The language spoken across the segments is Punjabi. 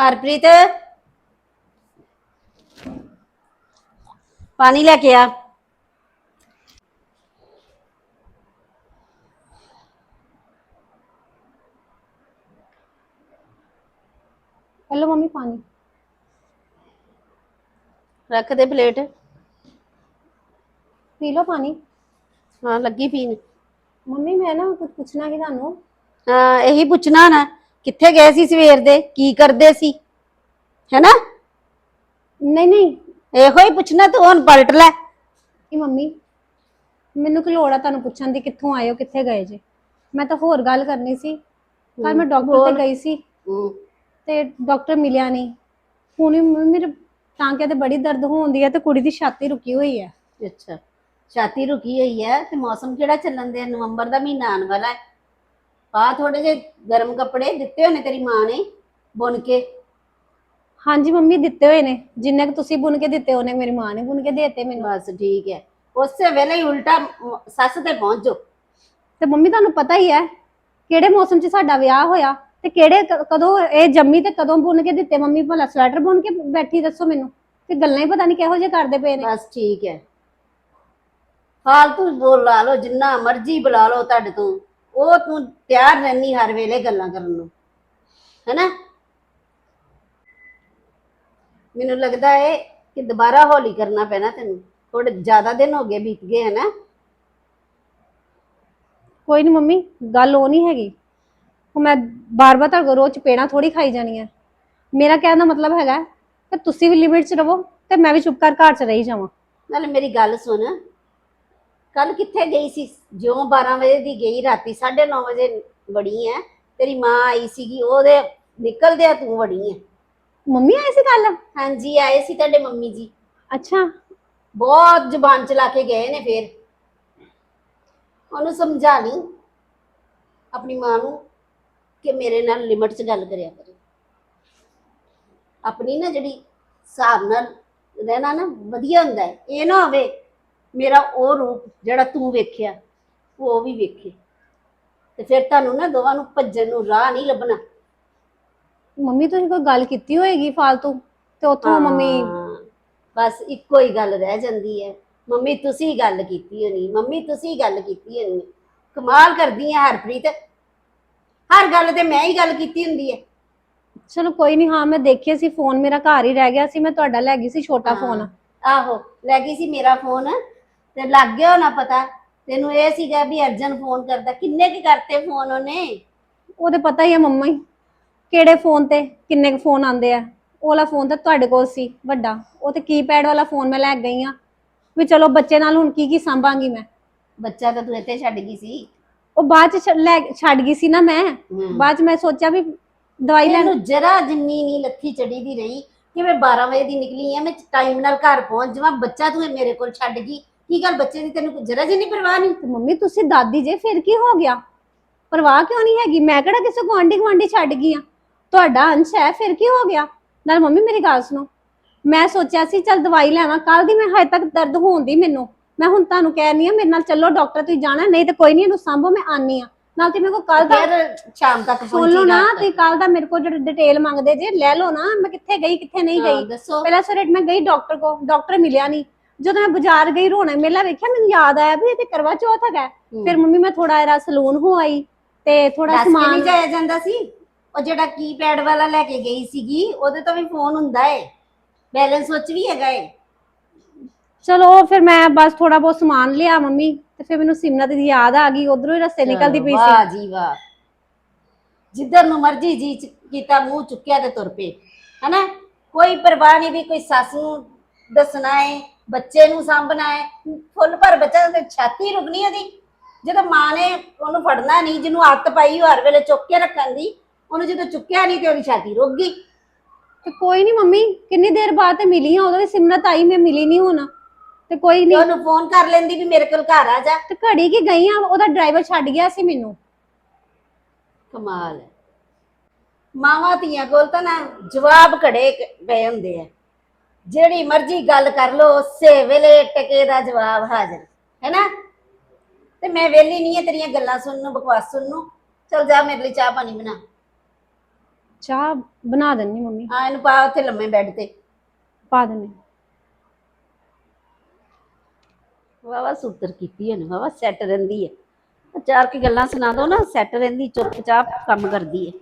ਹਰਪ੍ਰੀਤ। ਪਾਣੀ ਲੈ ਕੇ ਆ। ਪਹਿਲਾਂ ਮੰਮੀ ਪਾਣੀ। ਰੱਖ ਦੇ ਪਲੇਟ। ਪੀ ਲਓ ਪਾਣੀ। ਹਾਂ ਲੱਗੀ ਪੀਣ। ਮੰਮੀ ਮੈਂ ਨਾ ਕੁਝ ਪੁੱਛਣਾ ਕਿ ਤੁਹਾਨੂੰ। ਹਾਂ ਇਹੀ ਪੁੱਛਣਾ ਨਾ। ਕਿੱਥੇ ਗਏ ਸੀ ਸਵੇਰ ਦੇ? ਕੀ ਕਰਦੇ ਸੀ? ਹੈਨਾ? ਨਹੀਂ ਨਹੀਂ। ਇਹੋ ਹੀ ਪੁੱਛਣਾ ਤੂੰ ਹੁਣ ਪਲਟ ਲੈ। ਇਹ ਮੰਮੀ ਮੈਨੂੰ ਕਿ ਲੋੜ ਆ ਤੁਹਾਨੂੰ ਪੁੱਛਣ ਦੀ ਕਿੱਥੋਂ ਆਏ ਹੋ ਕਿੱਥੇ ਗਏ ਜੇ? ਮੈਂ ਤਾਂ ਹੋਰ ਗੱਲ ਕਰਨੀ ਸੀ। ਕੱਲ ਮੈਂ ਡਾਕਟਰ ਤੇ ਗਈ ਸੀ। ਤੇ ਡਾਕਟਰ ਮਿਲਿਆ ਨਹੀਂ। ਹੁਣ ਵੀ ਮੰਮੀ ਮੇਰੇ ਟਾਂਕਿਆਂ ਤੇ ਬੜੀ ਦਰਦ ਹੋਉਂਦੀ ਹੈ ਤੇ ਕੁੜੀ ਦੀ ਛਾਤੀ ਰੁਕੀ ਹੋਈ ਹੈ ਅੱਛਾ। ਛਾਤੀ ਰੁਕੀ ਹੋਈ ਹੈ ਤੇ ਮੌਸਮ ਕਿਹੜਾ ਚੱਲਣ ਦੇ ਨਵੰਬਰ ਦਾ ਮਹੀਨਾ ਆਉਣ ਵਾਲਾ ਹੈ। ਪਾ ਥੋੜੇ ਜਿਹੇ ਗਰਮ ਕੱਪੜੇ ਦਿੱਤੇ ਹੋਣੇ ਤੇਰੀ ਮਾਂ ਨੇ ਬੁਣ ਕੇ। ਹਾਂਜੀ ਮੰਮੀ ਦਿੱਤੇ ਹੋਏ ਨੇ। ਜਿੰਨੇ ਕੁ ਤੁਸੀਂ ਬੁਣ ਕੇ ਦਿੱਤੇ ਉਹਨੇ ਮੇਰੀ ਮਾਂ ਨੇ ਬੁਣ ਕੇ ਦੇਤੇ ਮੈਨੂੰ। ਬਸ ਠੀਕ ਹੈ। ਉਸੇ ਵੇਲੇ ਹੀ ਉਲਟਾ ਮ- ਸੱਸ ਤੇ ਪਹੁੰਚ ਜਾਓ। ਤੇ ਮੰਮੀ ਤੁਹਾਨੂੰ ਪਤਾ ਹੀ ਹੈ ਕਿਹੜੇ ਮੌਸਮ 'ਚ ਸਾਡਾ ਵਿਆਹ ਹੋਇਆ ਤੇ ਕਿਹੜੇ ਕ- ਕਦੋਂ ਇਹ ਜੰਮੀ ਤੇ ਕਦੋਂ ਬੁਣ ਕੇ ਦਿੱਤੇ। ਮੰਮੀ ਭਲਾ ਸਵੈਟਰ ਬੁਣ ਕੇ ਬੈਠੀ ਦੱਸੋ ਮੈਨੂੰ। ਤੇ ਗੱਲਾਂ ਹੀ ਪਤਾ ਨਹੀਂ ਕਿਹੋ ਜਿਹੇ ਕਰਦੇ ਪਏ ਨੇ। ਬਸ ਠੀਕ ਹੈ। ਫਾਲਤੂ ਬੋਲ ਲਾ ਲਓ ਜਿੰਨਾ ਮਰਜ਼ੀ ਬੁਲਾ ਲਓ ਤੁਹਾਡੇ ਤੋਂ। ਉਹ ਤੂੰ ਤਿਆਰ ਰਹਿਨੀ ਹਰ ਵੇਲੇ ਗੱਲਾਂ ਕਰਨ ਨੂੰ। ਹੈਨਾ? ਮੈਨੂੰ ਲੱਗਦਾ ਏ ਕਿ ਦੁਬਾਰਾ ਹੋਲੀ ਕਰਨਾ ਪੈਣਾ ਤੈਨੂੰ। ਥੋੜੇ ਜ਼ਿਆਦਾ ਦਿਨ ਹੋ ਗਏ ਬੀਤ ਗਏ ਹੈਨਾ? ਕੋਈ ਨਹੀਂ ਮੰਮੀ ਗੱਲ ਉਹ ਨਹੀਂ ਹੈਗੀ। ਉਹ ਮੈਂ ਬਾਰ-ਬਾਰ ਕੋਲ ਰੋਜ਼ ਪੇੜਾ ਥੋੜੀ ਖਾਈ ਜਾਣੀ ਹੈ ਮੇਰਾ ਕਹਿਣ ਦਾ ਮਤਲਬ ਹੈਗਾ ਕਿ ਤੁਸੀਂ ਵੀ ਲਿਮਿਟ 'ਚ ਰਹੋ ਤੇ ਮੈਂ ਵੀ ਚੁੱਪ ਕਰ ਘਰ 'ਚ ਰਹੀ ਜਾਵਾਂ। ਨਾਲੇ ਮੇਰੀ ਗੱਲ ਸੁਣ। ਕੱਲ ਕਿੱਥੇ ਗਈ ਸੀ? ਜਿਉਂ 12 ਵਜੇ ਦੀ ਗਈ ਰਾਤੀ 9:30 ਵਜੇ ਵੜੀ ਐ। ਤੇਰੀ ਮਾਂ ਆਈ ਸੀਗੀ ਉਹਦੇ ਨਿਕਲਦਿਆਂ ਤੂੰ ਵੜੀ ਐ। ਮੰਮੀ ਆਏ ਸੀ ਕੱਲ ਹਾਂਜੀ ਆਏ ਸੀ ਤੁਹਾਡੇ ਮੰਮੀ ਜੀ। ਅੱਛਾ। ਬਹੁਤ ਜ਼ੁਬਾਨ ਚਲਾ ਕੇ ਗਏ ਨੇ ਫੇਰ। ਉਹਨੂੰ ਸਮਝਾ ਲਈ ਆਪਣੀ ਮਾਂ ਨੂੰ ਕਿ ਮੇਰੇ ਨਾਲ ਲਿਮਟ 'ਚ ਗੱਲ ਕਰਿਆ ਕਰੇ। ਆਪਣੀ ਨਾ ਜਿਹੜੀ ਹਿਸਾਬ ਨਾਲ ਰਹਿਣਾ ਨਾ ਵਧੀਆ ਹੁੰਦਾ ਹੈ ਇਹ ਨਾ ਹੋਵੇ ਮੇਰਾ ਉਹ ਰੂਪ ਜਿਹੜਾ ਤੂੰ ਵੇਖਿਆ ਉਹ ਵੀ ਵੇਖੇ। ਤੇ ਫਿਰ ਤੁਹਾਨੂੰ ਨਾ ਦੋਵਾਂ ਨੂੰ ਭੱਜਣ ਨੂੰ ਰਾਹ ਨਹੀਂ ਲੱਭਣਾ। ਮੰਮੀ ਤੁਸੀਂ ਕੋਈ ਗੱਲ ਕੀਤੀ ਹੋਏਗੀ ਫਾਲਤੂ? ਤੇ ਉੱਥੋਂ ਮੰਮੀ ਹਾਂ, ਬਸ ਇੱਕੋ ਹੀ ਗੱਲ ਰਹਿ ਜਾਂਦੀ ਹੈ। ਮੰਮੀ ਤੁਸੀਂ ਗੱਲ ਕੀਤੀ ਹੋਣੀ ਮੰਮੀ ਤੁਸੀਂ ਗੱਲ ਕੀਤੀ ਹੋਣੀ। ਕਮਾਲ ਕਰਦੀ ਹੈ ਹਰਪ੍ਰੀਤ। ਹਰ ਗੱਲ ਤੇ ਮੈਂ ਹੀ ਗੱਲ ਕੀਤੀ ਹੁੰਦੀ ਹੈ। ਚਲੋ ਕੋਈ ਨਹੀਂ ਹਾਂ ਮੈਂ ਦੇਖਿਆ ਸੀ ਫੋਨ ਮੇਰਾ ਘਰ ਹੀ ਰਹਿ ਗਿਆ ਸੀ ਮੈਂ ਤੁਹਾਡਾ ਲੈ ਗਈ ਸੀ ਛੋਟਾ ਫੋਨ। ਆਹੋ ਲੈ ਗਈ ਸੀ ਮੇਰਾ ਫੋਨ। ਤੇ ਲੱਗ ਗਿਆ ਨਾ ਪਤਾ? ਤੈਨੂੰ ਇਹ ਸੀਗਾ ਵੀ ਅਰਜਨ ਫੋਨ ਕਰਦਾ। ਕਿੰਨੇ ਕੀ ਕਰਤੇ ਫੋਨ ਉਹਨੇ? ਉਹਦੇ ਪਤਾ ਹੀ ਹੈ ਮੰਮਾ ਹੀ ਕਿਹੜੇ ਫੋਨ ਤੇ ਕਿੰਨੇ ਕੁ ਫੋਨ ਆਉਂਦੇ ਆ। ਉਹ ਵਾਲਾ ਫੋਨ ਤਾਂ ਤੁਹਾਡੇ ਕੋਲ ਸੀ ਵੱਡਾ। ਉਹ ਤੇ ਕੀਪੈਡ ਵਾਲਾ ਫੋਨ ਮੈਂ ਲੈ ਗਈ ਆ। ਵੀ ਚਲੋ ਬੱਚੇ ਨਾਲ ਹੁਣ ਕੀ ਕੀ ਸੰਭਾਂਗੀ ਮੈਂ। ਬੱਚਾ ਤਾਂ ਤੂੰ ਇੱਥੇ ਛੱਡ ਗਈ ਸੀ। ਉਹ ਬਾਅਦ ਚ ਛ- ਲੈ ਛੱਡ ਗਈ ਸੀ ਨਾ ਮੈਂ। ਬਾਅਦ ਚ ਮੈਂ ਸੋਚਿਆ ਵੀ ਦਵਾਈ ਲੈਣ ਇਹਨੂੰ ਜਰਾ ਜਿੰਨੀ ਨਹੀਂ ਲੱਥੀ ਚੜੀ ਦੀ ਰਹੀ ਕਿ ਮੈਂ 12 ਵਜੇ ਦੀ ਨਿਕਲੀ ਆ ਮੈਂ ਟਾਈਮ ਨਾਲ ਘਰ ਪਹੁੰਚ ਜਾਵਾਂ ਬੱਚਾ ਤੂੰ ਇਹ ਮੇਰੇ ਕੋਲ ਛੱਡ ਗਈ। ਕੀ ਗੱਲ ਬੱਚੇ ਦੀ ਤੈਨੂੰ ਜਰਾ ਜਿੰਨੀ ਪਰਵਾਹ ਨਹੀਂ ਤੇ ਮੰਮੀ ਤੁਸੀਂ ਦਾਦੀ ਜੇ ਫਿਰ ਕੀ ਹੋ ਗਿਆ? ਪਰਵਾਹ ਕਿਉਂ ਨਹੀਂ ਹੈਗੀ? ਮੈਂ ਕਿਹੜਾ ਕਿਸੇ ਗੁਆਂਢੀ ਗੁਆਂਢੀ ਛੱਡ ਗਈ ਆ? ਤੁਹਾਡਾ ਅੰਸ਼ ਹੈ ਫਿਰ ਕੀ ਹੋ ਗਿਆ? ਨਾਲ ਮੰਮੀ ਮੇਰੀ ਗੱਲ ਸੁਣੋ। ਮੈਂ ਸੋਚਿਆ ਸੀ ਚਲ ਦਵਾਈ ਲੈਵਾਂ। ਕੱਲ ਦੀ ਮੈਂ ਹਜੇ ਤੱਕ ਦਰਦ ਹੋਉਂਦੀ ਮੈਨੂੰ। ਮੈਂ ਹੁਣ ਤੁਹਾਨੂੰ ਕਹਿਣੀ ਆ ਮੇਰੇ ਨਾਲ ਚੱਲੋ ਡਾਕਟਰ ਤੁਸੀਂ ਜਾਣਾ। ਨਹੀਂ ਤੇ ਕੋਈ ਨਹੀਂ ਇਹਨੂੰ ਸੰਭੋ ਮੈਂ ਆਨੀ ਆ। ਨਾਲ ਤੇ ਮੇਰੇ ਕੋਲ ਕੱਲ ਦਾ ਫਿਰ ਸ਼ਾਮ ਤੱਕ ਸੁਣ ਲਓ ਨਾ ਤੇ ਕੱਲ ਦਾ ਮੇਰੇ ਕੋਲ ਜਿਹੜਾ ਡਿਟੇਲ ਮੰਗਦੇ ਜੇ ਲੈ ਲਓ ਨਾ। ਮੈਂ ਕਿੱਥੇ ਗਈ ਕਿੱਥੇ ਨਹੀਂ ਗਈ? ਦੱਸੋ। ਪਹਿਲਾਂ ਸਵੇਰੇ ਮੈਂ ਗਈ ਡਾਕਟਰ ਕੋ ਡਾਕਟਰ ਮਿਲਿਆ ਨਹੀਂ ਜਦੋਂ ਮੈਂ ਬਾਜ਼ਾਰ ਗਈ ਰੋਣਾ ਮੇਲਾ ਵੇਖਿਆ ਮੈਨੂੰ ਯਾਦ ਆਇਆ ਵੀ ਇਹ ਤੇ ਕਰਵਾ ਚੌਥ ਹੈਗਾ। ਫਿਰ ਮੰਮੀ ਮੈਂ ਥੋੜਾ ਜਿਹਾ ਸਲੂਨ ਹੋ ਆਈ ਤੇ ਥੋੜਾ ਦੱਸ ਕੇ ਨਹੀਂ ਸਮਾਨ ਜਾਇਆ ਜਾਂਦਾ ਸੀ? ਉਹ ਜਿਹੜਾ ਕੀਪੈਡ ਵਾਲਾ ਲੈ ਕੇ ਗਈ ਸੀਗੀ ਉਹਦੇ ਤੋਂ ਵੀ ਫੋਨ ਹੁੰਦਾ ਏ। ਬੈਲੈਂਸ ਵਿੱਚ ਵੀ ਹੈਗਾ ਏ। ਚਲੋ ਫਿਰ ਮੈਂ ਬਸ ਥੋੜਾ ਬਹੁਤ ਸਮਾਨ ਲਿਆ ਮੰਮੀ ਤੇ ਫਿਰ ਮੈਨੂੰ ਸਿਮਰਤ ਦੀ ਯਾਦ ਆ ਗਈ ਉਧਰੋਂ ਹੀ ਰਸਤੇ ਨਿਕਲਦੀ ਪਈ ਵਾਹ ਸੀ ਜੀ ਵਾਹ। ਜਿੱਧਰ ਨੂੰ ਮਰਜ਼ੀ ਜੀ ਚ- ਕੀਤਾ ਮੂੰਹ ਚੁੱਕਿਆ ਤੇ ਤੁਰ ਪਏ। ਹਨਾ? ਕੋਈ ਪਰਵਾਹ ਨਹੀਂ ਵੀ ਕੋਈ ਸੱਸ ਨੂੰ ਦੱਸਣਾ ਏ ਬੱਚੇ ਨੂੰ ਸਾਂਭਣਾ ਏ ਫੁੱਲ ਭਰ ਬੱਚਾ ਤੇ ਛਾਤੀ ਰੁਕਣੀ ਉਹਦੀ। ਜਦੋਂ ਮਾਂ ਨੇ ਉਹਨੂੰ ਫੜਨਾ ਨਹੀਂ ਜਿਹਨੂੰ ਆਦਤ ਪਾਈ ਹਰ ਵੇਲੇ ਚੁੱਕ ਕੇ ਰੱਖਣ ਦੀ ਉਹਨੂੰ ਜਦੋਂ ਚੁੱਕਿਆ ਨਹੀਂ ਤੇ ਉਹਦੀ ਛਾਤੀ ਰੁਕ ਗਈ। ਤੇ ਕੋਈ ਨਹੀਂ ਮੰਮੀ ਕਿੰਨੀ ਦੇਰ ਬਾਅਦ ਤੇ ਮਿਲੀ ਆ ਵੀ ਸਿਮਰਤ ਆਈ ਮੈਂ ਮਿਲੀ ਨਹੀਂ ਹੁਣ। ਤੇ ਕੋਈ ਤੇ ਨਹੀਂ। ਉਹਨੂੰ ਫੋਨ ਕਰ ਲੈਂਦੀ ਵੀ ਮੇਰੇ ਕੋਲ ਘਰ ਆ ਜਾ। ਤੇ ਘੜੀ ਕੀ ਗਈ ਆ? ਉਹਦਾ ਡਰਾਈਵਰ ਛੱਡ ਗਿਆ ਸੀ ਮੈਨੂੰ। ਕਮਾਲ ਹੈ। ਮਾਵਾਂ ਧੀਆਂ ਕੋਲ ਤਾਂ ਨਾ ਜਵਾਬ ਘੜੇ ਕ- ਪਏ ਹੁੰਦੇ ਆ। ਜਿਹੜੀ ਮਰਜ਼ੀ ਗੱਲ ਕਰ ਲੋ ਉਸੇ ਵੇਲੇ ਟਕੇ ਦਾ ਜਵਾਬ ਹਾਜ਼ਰ। ਹੈਨਾ? ਤੇ ਮੈਂ ਵੇਲੀ ਨਹੀਂ ਹੈ ਤੇਰੀਆਂ ਗੱਲਾਂ ਸੁਣਨ ਨੂੰ ਬਕਵਾਸ ਸੁਣਨ। ਨੂੰ ਚਲ ਜਾ ਮੇਰੇ ਲਈ ਚਾਹ ਪਾਣੀ ਬਣਾ। ਚਾਹ ਬਣਾ ਦਿੰਨੀ ਮੰਮੀ। ਆ ਇਹਨੂੰ ਪਾ ਉੱਥੇ ਲੰਮੇ ਬੈੱਡ ਤੇ। ਪਾ ਦਿੰਨੀ। ਵਾਵਾ ਸੁਤਰ ਕੀਤੀ ਹੈ ਨਾ ਵਾਵਾ ਸੈੱਟ ਰਹਿੰਦੀ ਹੈ ਚਾਰ ਕੀ ਗੱਲਾਂ ਸੁਣਾ ਦੋ ਨਾ ਸੈੱਟ ਰਹਿੰਦੀ ਚੁੱਪਚਾਪ ਕੰਮ ਕਰਦੀ ਹੈ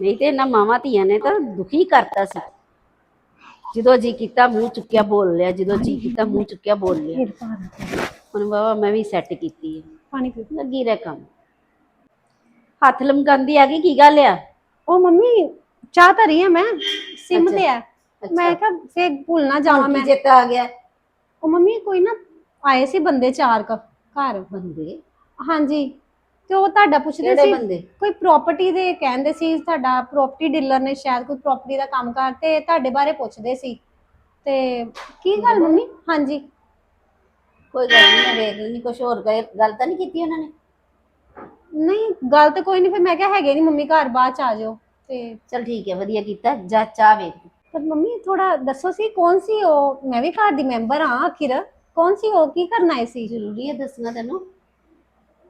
ਨਹੀਂ ਤੇ ਇਹਨਾਂ ਮਾਵਾਂ ਧੀਆਂ ਨੇ ਤਾਂ ਦੁਖੀ ਕਰਤਾ ਸੀ। ਜਦੋਂ ਜੀ ਕੀਤਾ ਮੂੰਹ ਚੁੱਕਿਆ ਬੋਲ ਲਿਆ। ਜਦੋਂ ਜੀ ਕੀਤਾ ਮੂੰਹ ਚੁੱਕਿਆ ਬੋਲ ਲਿਆ। ਹੁਣ ਵਾਵਾ ਮੈਂ ਵੀ ਸੈੱਟ ਕੀਤੀ ਹੈ। ਪਾਣੀ ਪੀ ਲੱਗੀ ਰਹਿ ਕੰਮ। ਹੱਥ ਲਮਕਾਉਂਦੀ ਆ ਗਈ ਕੀ ਗੱਲ ਆ? ਉਹ ਮੰਮੀ ਚਾਹ ਧਰੀ ਆ ਮੈਂ ਸਿਮ। ਤੇ ਆ ਮੈਂ ਕਿਹਾ ਫੇਰ ਭੁੱਲ ਨਾ ਜਾਵਾਂ ਮੈਂ। ਚੇਤਾ ਆ ਗਿਆ? ਉਹ ਮੰਮੀ ਕੋਈ ਨਾ ਆਏ ਸੀ ਬੰਦੇ ਚਾਰ ਕ ਘਰ। ਬੰਦੇ? ਹਾਂਜੀ। ਤੇ ਉਹ ਤੁਹਾਡਾ ਪੁੱਛਦੇ ਕਿਹੜੇ ਸੀ ਬੰਦੇ? ਕੋਈ ਪ੍ਰਾਪਰਟੀ ਦੇ ਕਹਿੰਦੇ ਸੀ ਤੁਹਾਡਾ ਪ੍ਰਾਪਰਟੀ ਡੀਲਰ ਨੇ ਸ਼ਾਇਦ ਕੋਈ ਪ੍ਰਾਪਰਟੀ ਦਾ ਕੰਮ ਕਰ ਤੇ ਤੁਹਾਡੇ ਬਾਰੇ ਪੁੱਛਦੇ ਸੀ। ਤੇ ਕੀ ਗੱਲ ਮੰਮੀ? ਹਾਂਜੀ। ਕੋਈ ਗੱਲ ਨਹੀਂ ਵੇਖ ਲੈਣੀ ਕੁਝ ਹੋਰ ਗੱਲ ਗੱਲ ਤਾਂ ਨਹੀਂ ਕੀਤੀ ਉਹਨਾਂ ਨੇ? ਨਹੀਂ ਗੱਲ ਤੇ ਕੋਈ ਨਹੀਂ ਫਿਰ ਮੈਂ ਕਿਹਾ ਹੈਗੇ ਨਹੀਂ ਮੰਮੀ ਘਰ ਬਾਅਦ ਚ ਆ ਜਾਓ ਤੇ ਚਲ ਠੀਕ ਹੈ ਵਧੀਆ ਕੀਤਾ ਜਾ ਚਾਹ ਵੇਖ। ਪਰ ਮੰਮੀ ਥੋੜਾ ਦੱਸੋ ਸੀ ਕੌਣ ਸੀ ਉਹ? ਮੈਂ ਵੀ ਘਰ ਦੀ ਮੈਂਬਰ ਹਾਂ ਆਖਿਰ। ਕੌਣ ਸੀ ਉਹ? ਕੀ ਕਰਨ ਆਏ ਸੀ? ਜ਼ਰੂਰੀ ਹੈ ਦੱਸਣਾ ਤੈਨੂੰ।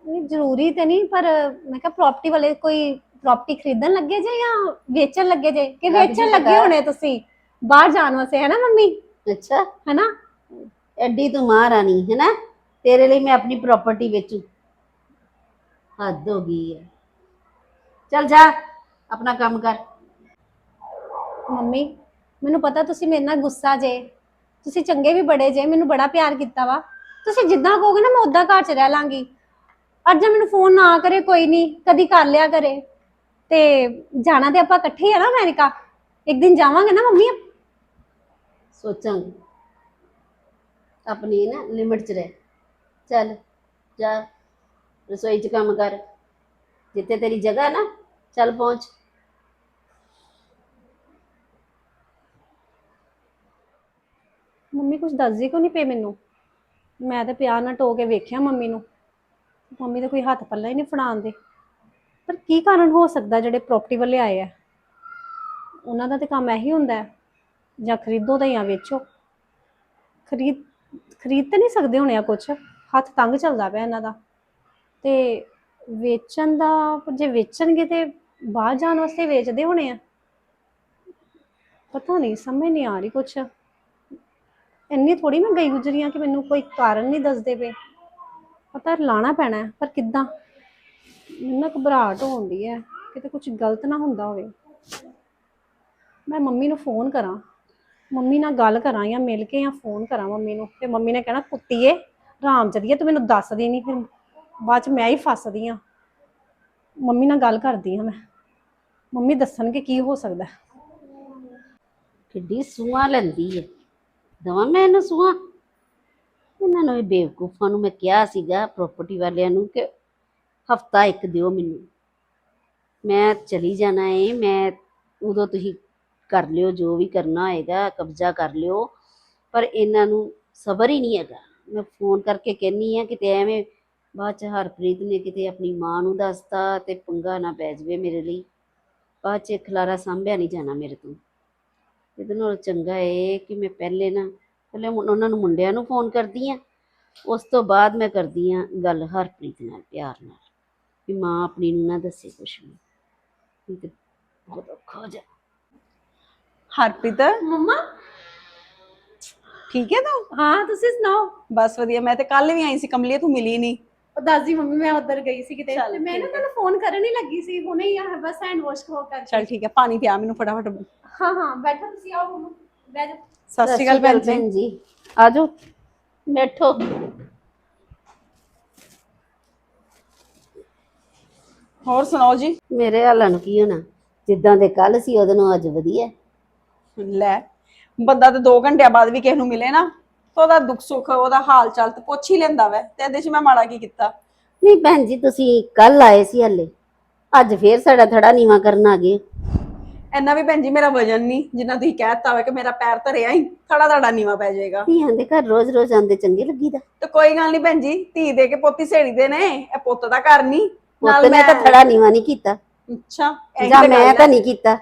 ਨਹੀਂ ਜ਼ਰੂਰੀ ਤੇ ਨਹੀਂ ਪਰ ਮੈਂ ਕਿਹਾ ਪ੍ਰਾਪਰਟੀ ਵਾਲੇ ਕੋਈ ਪ੍ਰਾਪਰਟੀ ਖਰੀਦਣ ਲੱਗੇ ਜੇ ਜਾਂ ਵੇਚਣ ਲੱਗੇ ਜੇ? ਕਿ ਰੱਬ ਦੀ ਵੇਚਣ ਲੱਗੇ। ਹੋਣੇ ਤੁਸੀਂ? ਬਾਹਰ ਜਾਣ ਵਾਸਤੇ ਹੈ ਨਾ ਮੰਮੀ? ਅੱਛਾ। ਹੈ ਨਾ ਐਡੀ ਤੂੰ ਮਹਾਰਾਣੀ ਹੈ ਨਾ ਤੇਰੇ ਲਈ ਮੈਂ ਆਪਣੀ ਪ੍ਰਾਪਰਟੀ ਵੇਚੂ। ਹੱਦ ਹੋ ਗਈ ਹੈ ਚਲ ਜਾ ਆਪਣਾ ਕੰਮ ਕਰ। ਮੰਮੀ ਮੈਨੂੰ ਪਤਾ ਤੁਸੀਂ ਮੇਰੇ ਨਾਲ ਗੁੱਸਾ ਜੇ। ਤੁਸੀਂ ਚੰਗੇ ਵੀ ਬੜੇ ਜੇ ਮੈਨੂੰ ਬੜਾ ਪਿਆਰ ਕੀਤਾ ਵਾ। ਤੁਸੀਂ ਜਿੱਦਾਂ ਕਹੋਗੇ ਨਾ ਮੈਂ ਉਦਾਂ ਘਰ 'ਚ ਰਹਿ ਲਾਂਗੀ। ਅੱਜ ਮੈਨੂੰ ਫੋਨ ਨਾ ਕਰੇ ਕੋਈ ਨਹੀਂ ਕਦੀ ਕਰ ਲਿਆ ਕਰੇ। ਤੇ ਜਾਣਾ ਤੇ ਆਪਾਂ ਇਕੱਠੇ ਹੀ ਆ ਨਾ ਅਮਰੀਕਾ। ਇੱਕ ਦਿਨ ਜਾਵਾਂਗੇ ਨਾ ਮੰਮੀ ਸੋਚਾਂਗੇ। ਆਪਣੀ ਨਾ ਲਿਮਿਟ 'ਚ ਰਹਿ। ਚੱਲ ਜਾ ਰਸੋਈ 'ਚ ਕੰਮ ਕਰ। ਜਿੱਥੇ ਤੇਰੀ ਜਗ੍ਹਾ ਨਾ ਚੱਲ ਪਹੁੰਚ। ਮੰਮੀ ਕੁਝ ਦੱਸਦੀ ਕਿਉਂ ਨਹੀਂ ਪਈ ਮੈਨੂੰ? ਮੈਂ ਤਾਂ ਪਿਆਰ ਨਾਲ ਟੋ ਕੇ ਵੇਖਿਆ ਮੰਮੀ ਨੂੰ। ਮੰਮੀ ਦਾ ਕੋਈ ਹੱਥ ਪੱਲਾ ਹੀ ਨਹੀਂ ਫੜਾਉਣ ਦੇ। ਪਰ ਕੀ ਕਾਰਨ ਹੋ ਸਕਦਾ ਜਿਹੜੇ ਪ੍ਰਾਪਰਟੀ ਵਾਲੇ ਆਏ ਆ? ਉਹਨਾਂ ਦਾ ਤੇ ਕੰਮ ਇਹੀ ਹੁੰਦਾ ਹੈ, ਜਾਂ ਖਰੀਦੋ ਤਾਂ ਜਾਂ ਵੇਚੋ। ਖਰੀਦ ਖਰੀਦ ਤਾਂ ਨਹੀਂ ਸਕਦੇ ਹੋਣੇ ਆ ਕੁਝ ਹੱਥ ਤੰਗ ਚੱਲਦਾ ਪਿਆ ਇਹਨਾਂ ਦਾ। ਤੇ ਵੇਚਣ ਦਾ, ਜੇ ਵੇਚਣਗੇ ਤੇ ਬਾਹਰ ਜਾਣ ਵਾਸਤੇ ਵੇਚਦੇ ਹੋਣੇ ਆ। ਪਤਾ ਨਹੀਂ, ਸਮਝ ਨਹੀਂ ਆ ਰਹੀ ਕੁਛ। ਇੰਨੀ ਥੋੜੀ ਮੈਂ ਗਈ ਗੁਜਰੀ ਹਾਂ ਕਿ ਮੈਨੂੰ ਕੋਈ ਕਾਰਨ ਨਹੀਂ ਦੱਸਦੇ ਪਏ। ਪਤਾ ਲਾਣਾ ਪੈਣਾ ਹੈ, ਪਰ ਕਿੱਦਾਂ? ਮੈਨੂੰ ਨਾ ਘਬਰਾਹਟ ਹੁੰਦੀ ਹੈ ਕਿਤੇ ਕੁਝ ਗਲਤ ਨਾ ਹੁੰਦਾ ਹੋਵੇ। ਮੈਂ ਮੰਮੀ ਨੂੰ ਫੋਨ ਕਰਾਂ ਮੰਮੀ ਨਾਲ ਗੱਲ ਕਰਾਂ ਜਾਂ ਮਿਲ ਕੇ ਜਾਂ ਫੋਨ ਕਰਾਂ ਮੰਮੀ ਨੂੰ। ਤੇ ਮੰਮੀ ਨੇ ਕਹਿਣਾ ਕੁੱਤੀਏ ਰਾਮ ਚਲੀਏ ਤੂੰ ਮੈਨੂੰ ਦੱਸਦੀ ਨਹੀਂ ਫਿਰ ਬਾਅਦ ਚ ਮੈਂ ਹੀ ਫਸਦੀ ਆ। ਮੰਮੀ ਨਾਲ ਗੱਲ ਕਰਦੀ ਆ ਮੈਂ। ਮੰਮੀ ਦੱਸਣਗੇ ਕੀ ਹੋ ਸਕਦਾ ਹੈ। ਕਿੱਡੀ ਸੂਆਂ ਲੈਂਦੀ ਹੈ ਦਵਾ ਮੈਂ ਇਹਨੂੰ ਸੂਆਂ ਇਹਨਾਂ ਨੂੰ ਇਹ ਬੇਵਕੂਫਾਂ ਨੂੰ ਮੈਂ ਕਿਹਾ ਸੀਗਾ ਪ੍ਰਾਪਰਟੀ ਵਾਲਿਆਂ ਨੂੰ ਕਿ ਹਫਤਾ ਇੱਕ ਦਿਓ ਮੈਨੂੰ। ਮੈਂ ਚਲੀ ਜਾਣਾ ਏ, ਮੈਂ ਉਦੋਂ ਤੁਸੀਂ ਕਰ ਲਿਓ, ਜੋ ਵੀ ਕਰਨਾ ਹੋਏਗਾ ਕਬਜ਼ਾ ਕਰ ਲਿਓ। ਪਰ ਇਹਨਾਂ ਨੂੰ ਸਬਰ ਹੀ ਨਹੀਂ ਹੈਗਾ। ਮੈਂ ਫੋਨ ਕਰਕੇ ਕਹਿੰਨੀ ਆ ਕਿਤੇ ਐਵੇਂ ਬਾਅਦ ਚ ਹਰਪ੍ਰੀਤ ਨੇ ਕਿਤੇ ਆਪਣੀ ਮਾਂ ਨੂੰ ਦੱਸਤਾ ਤੇ ਪੰਗਾ ਨਾ ਪੈ ਜਾਵੇ ਮੇਰੇ ਲਈ। ਬਾਅਦ ਚ ਖਲਾਰਾ ਸਾਂਭਿਆ ਨਹੀਂ ਜਾਣਾ ਮੇਰੇ ਤੋਂ। ਇਹਦੇ ਨਾਲ ਚੰਗਾ ਇਹ ਕਿ ਮੈਂ ਪਹਿਲੇ ਨਾ ਪਹਿਲੇ ਉਹਨਾਂ ਨੂੰ ਮੁੰਡਿਆਂ ਨੂੰ ਫੋਨ ਕਰਦੀ ਆ। ਉਸ ਤੋਂ ਬਾਅਦ ਮੈਂ ਕਰਦੀ ਆ ਗੱਲ ਹਰਪ੍ਰੀਤ ਨਾਲ ਪਿਆਰ ਨਾਲ ਵੀ ਮਾਂ ਆਪਣੀ ਨੂੰ ਨਾ ਦੱਸੇ ਕੁਛ ਵੀ। ਤੇ ਬਹੁਤ ਔਖਾ ਹੋ ਜਾ। ਹਰਪ੍ਰੀਤ? ਮੰਮਾ? ਠੀਕ ਹੈ ਤੂੰ? ਹਾਂ ਤੁਸੀਂ ਸੁਣਾਓ? ਬਸ ਵਧੀਆ ਮੈਂ ਤੇ ਕੱਲ ਵੀ ਆਈ ਸੀ ਕਮਲੀਏ ਤੂੰ ਮਿਲੀ ਨਹੀਂ। ਉਹ ਦਾਦੀ ਮੰਮੀ ਮੈਂ ਉੱਧਰ ਗਈ ਸੀ ਕਿਤੇ। ਚੱਲ ਤੇ ਮੈਂ ਨਾ ਠੀਕ ਹੈ। ਤੁਹਾਨੂੰ ਫੋਨ ਕਰਨ ਹੀ ਲੱਗੀ ਸੀ ਹੁਣੇ ਹੀ ਆ ਬਸ ਹੈਂਡ ਵਾਸ਼ ਹੋ ਕਰ ਚਲ ਠੀਕ ਹੈ ਪਾਣੀ ਪਿਆ ਮੈਨੂੰ ਫਟਾਫਟ। ਹਾਂ ਹਾਂ ਬੈਠੋ ਤੁਸੀਂ ਆਓ ਮੰਮਾ ਬਹਿ ਜਾਓ ਸਤਿ ਸ਼੍ਰੀ ਅਕਾਲ ਭੈਣ ਜੀ। ਜੀ। ਆਜੋ ਬੈਠੋ। ਹੋਰ ਸੁਣਾਓ ਜੀ? ਮੇਰੇ ਹਾਲਾਂ ਨੂੰ ਕੀ ਹੋਣਾ? ਜਿੱਦਾਂ ਦੇ ਕੱਲ ਸੀ ਉਹਦੇ ਨੂੰ ਅੱਜ ਵਧੀਆ। ਲੈ ਬੰਦਾ ਤੇ 2 ਘੰਟਿਆਂ ਬਾਅਦ ਵੀ ਕਿਸੇ ਨੂੰ ਮਿਲੇ ਨਾ ਤਾਂ ਉਹਦਾ ਦੁੱਖ ਸੁੱਖ ਉਹਦਾ ਹਾਲ ਚਾਲ ਤੇ ਪੁੱਛ ਹੀ ਲੈਂਦਾ ਵੈ ਤੇ ਇਹਦੇ 'ਚ ਮੈਂ ਮਾੜਾ ਕੀ ਕੀਤਾ? ਨਹੀਂ ਭੈਣ ਜੀ ਤੁਸੀਂ ਕੱਲ ਆਏ ਸੀ ਹਲੇ। ਅੱਜ ਫੇਰ ਸਾਡਾ ਥੜਾ ਨੀਵਾ ਕਰਨ ਆ ਗਏ ਇੰਨਾ ਵੀ ਭੈਣ ਜੀ ਮੇਰਾ ਵਜਨ ਨਹੀਂ ਜਿੰਨਾ ਤੁਸੀਂ ਕਹਿਤਾ ਵਾ ਕਿ ਮੇਰਾ ਪੈਰ ਧਰਿਆ ਹੀ ਖੜਾ ਤੁਹਾਡਾ ਨੀਵਾ ਪੈ ਜਾਏਗਾ। ਧੀਆਂ ਦੇ ਘਰ ਰੋਜ਼-ਰੋਜ਼ ਆਂਦੇ ਚੰਗੇ ਲੱਗੀਦਾ। ਤੇ ਕੋਈ ਗੱਲ ਨਹੀਂ ਭੈਣ ਜੀ ਧੀ ਦੇ ਕੇ ਪੋਤੀ ਸੇੜੀ ਦੇ ਨੇ ਇਹ ਪੁੱਤ ਦਾ ਘਰ ਨਹੀਂ ਪੁੱਤ ਨੇ ਤਾਂ ਥੜਾ ਨੀਵਾ ਨਹੀਂ ਕੀਤਾ। ਅੱਛਾ ਇਹੀ ਜਾਂ ਤਾਂ ਮੈਂ ਗੱਲ ਤਾਂ ਹੈ ਨਹੀਂ ਕੀਤਾ।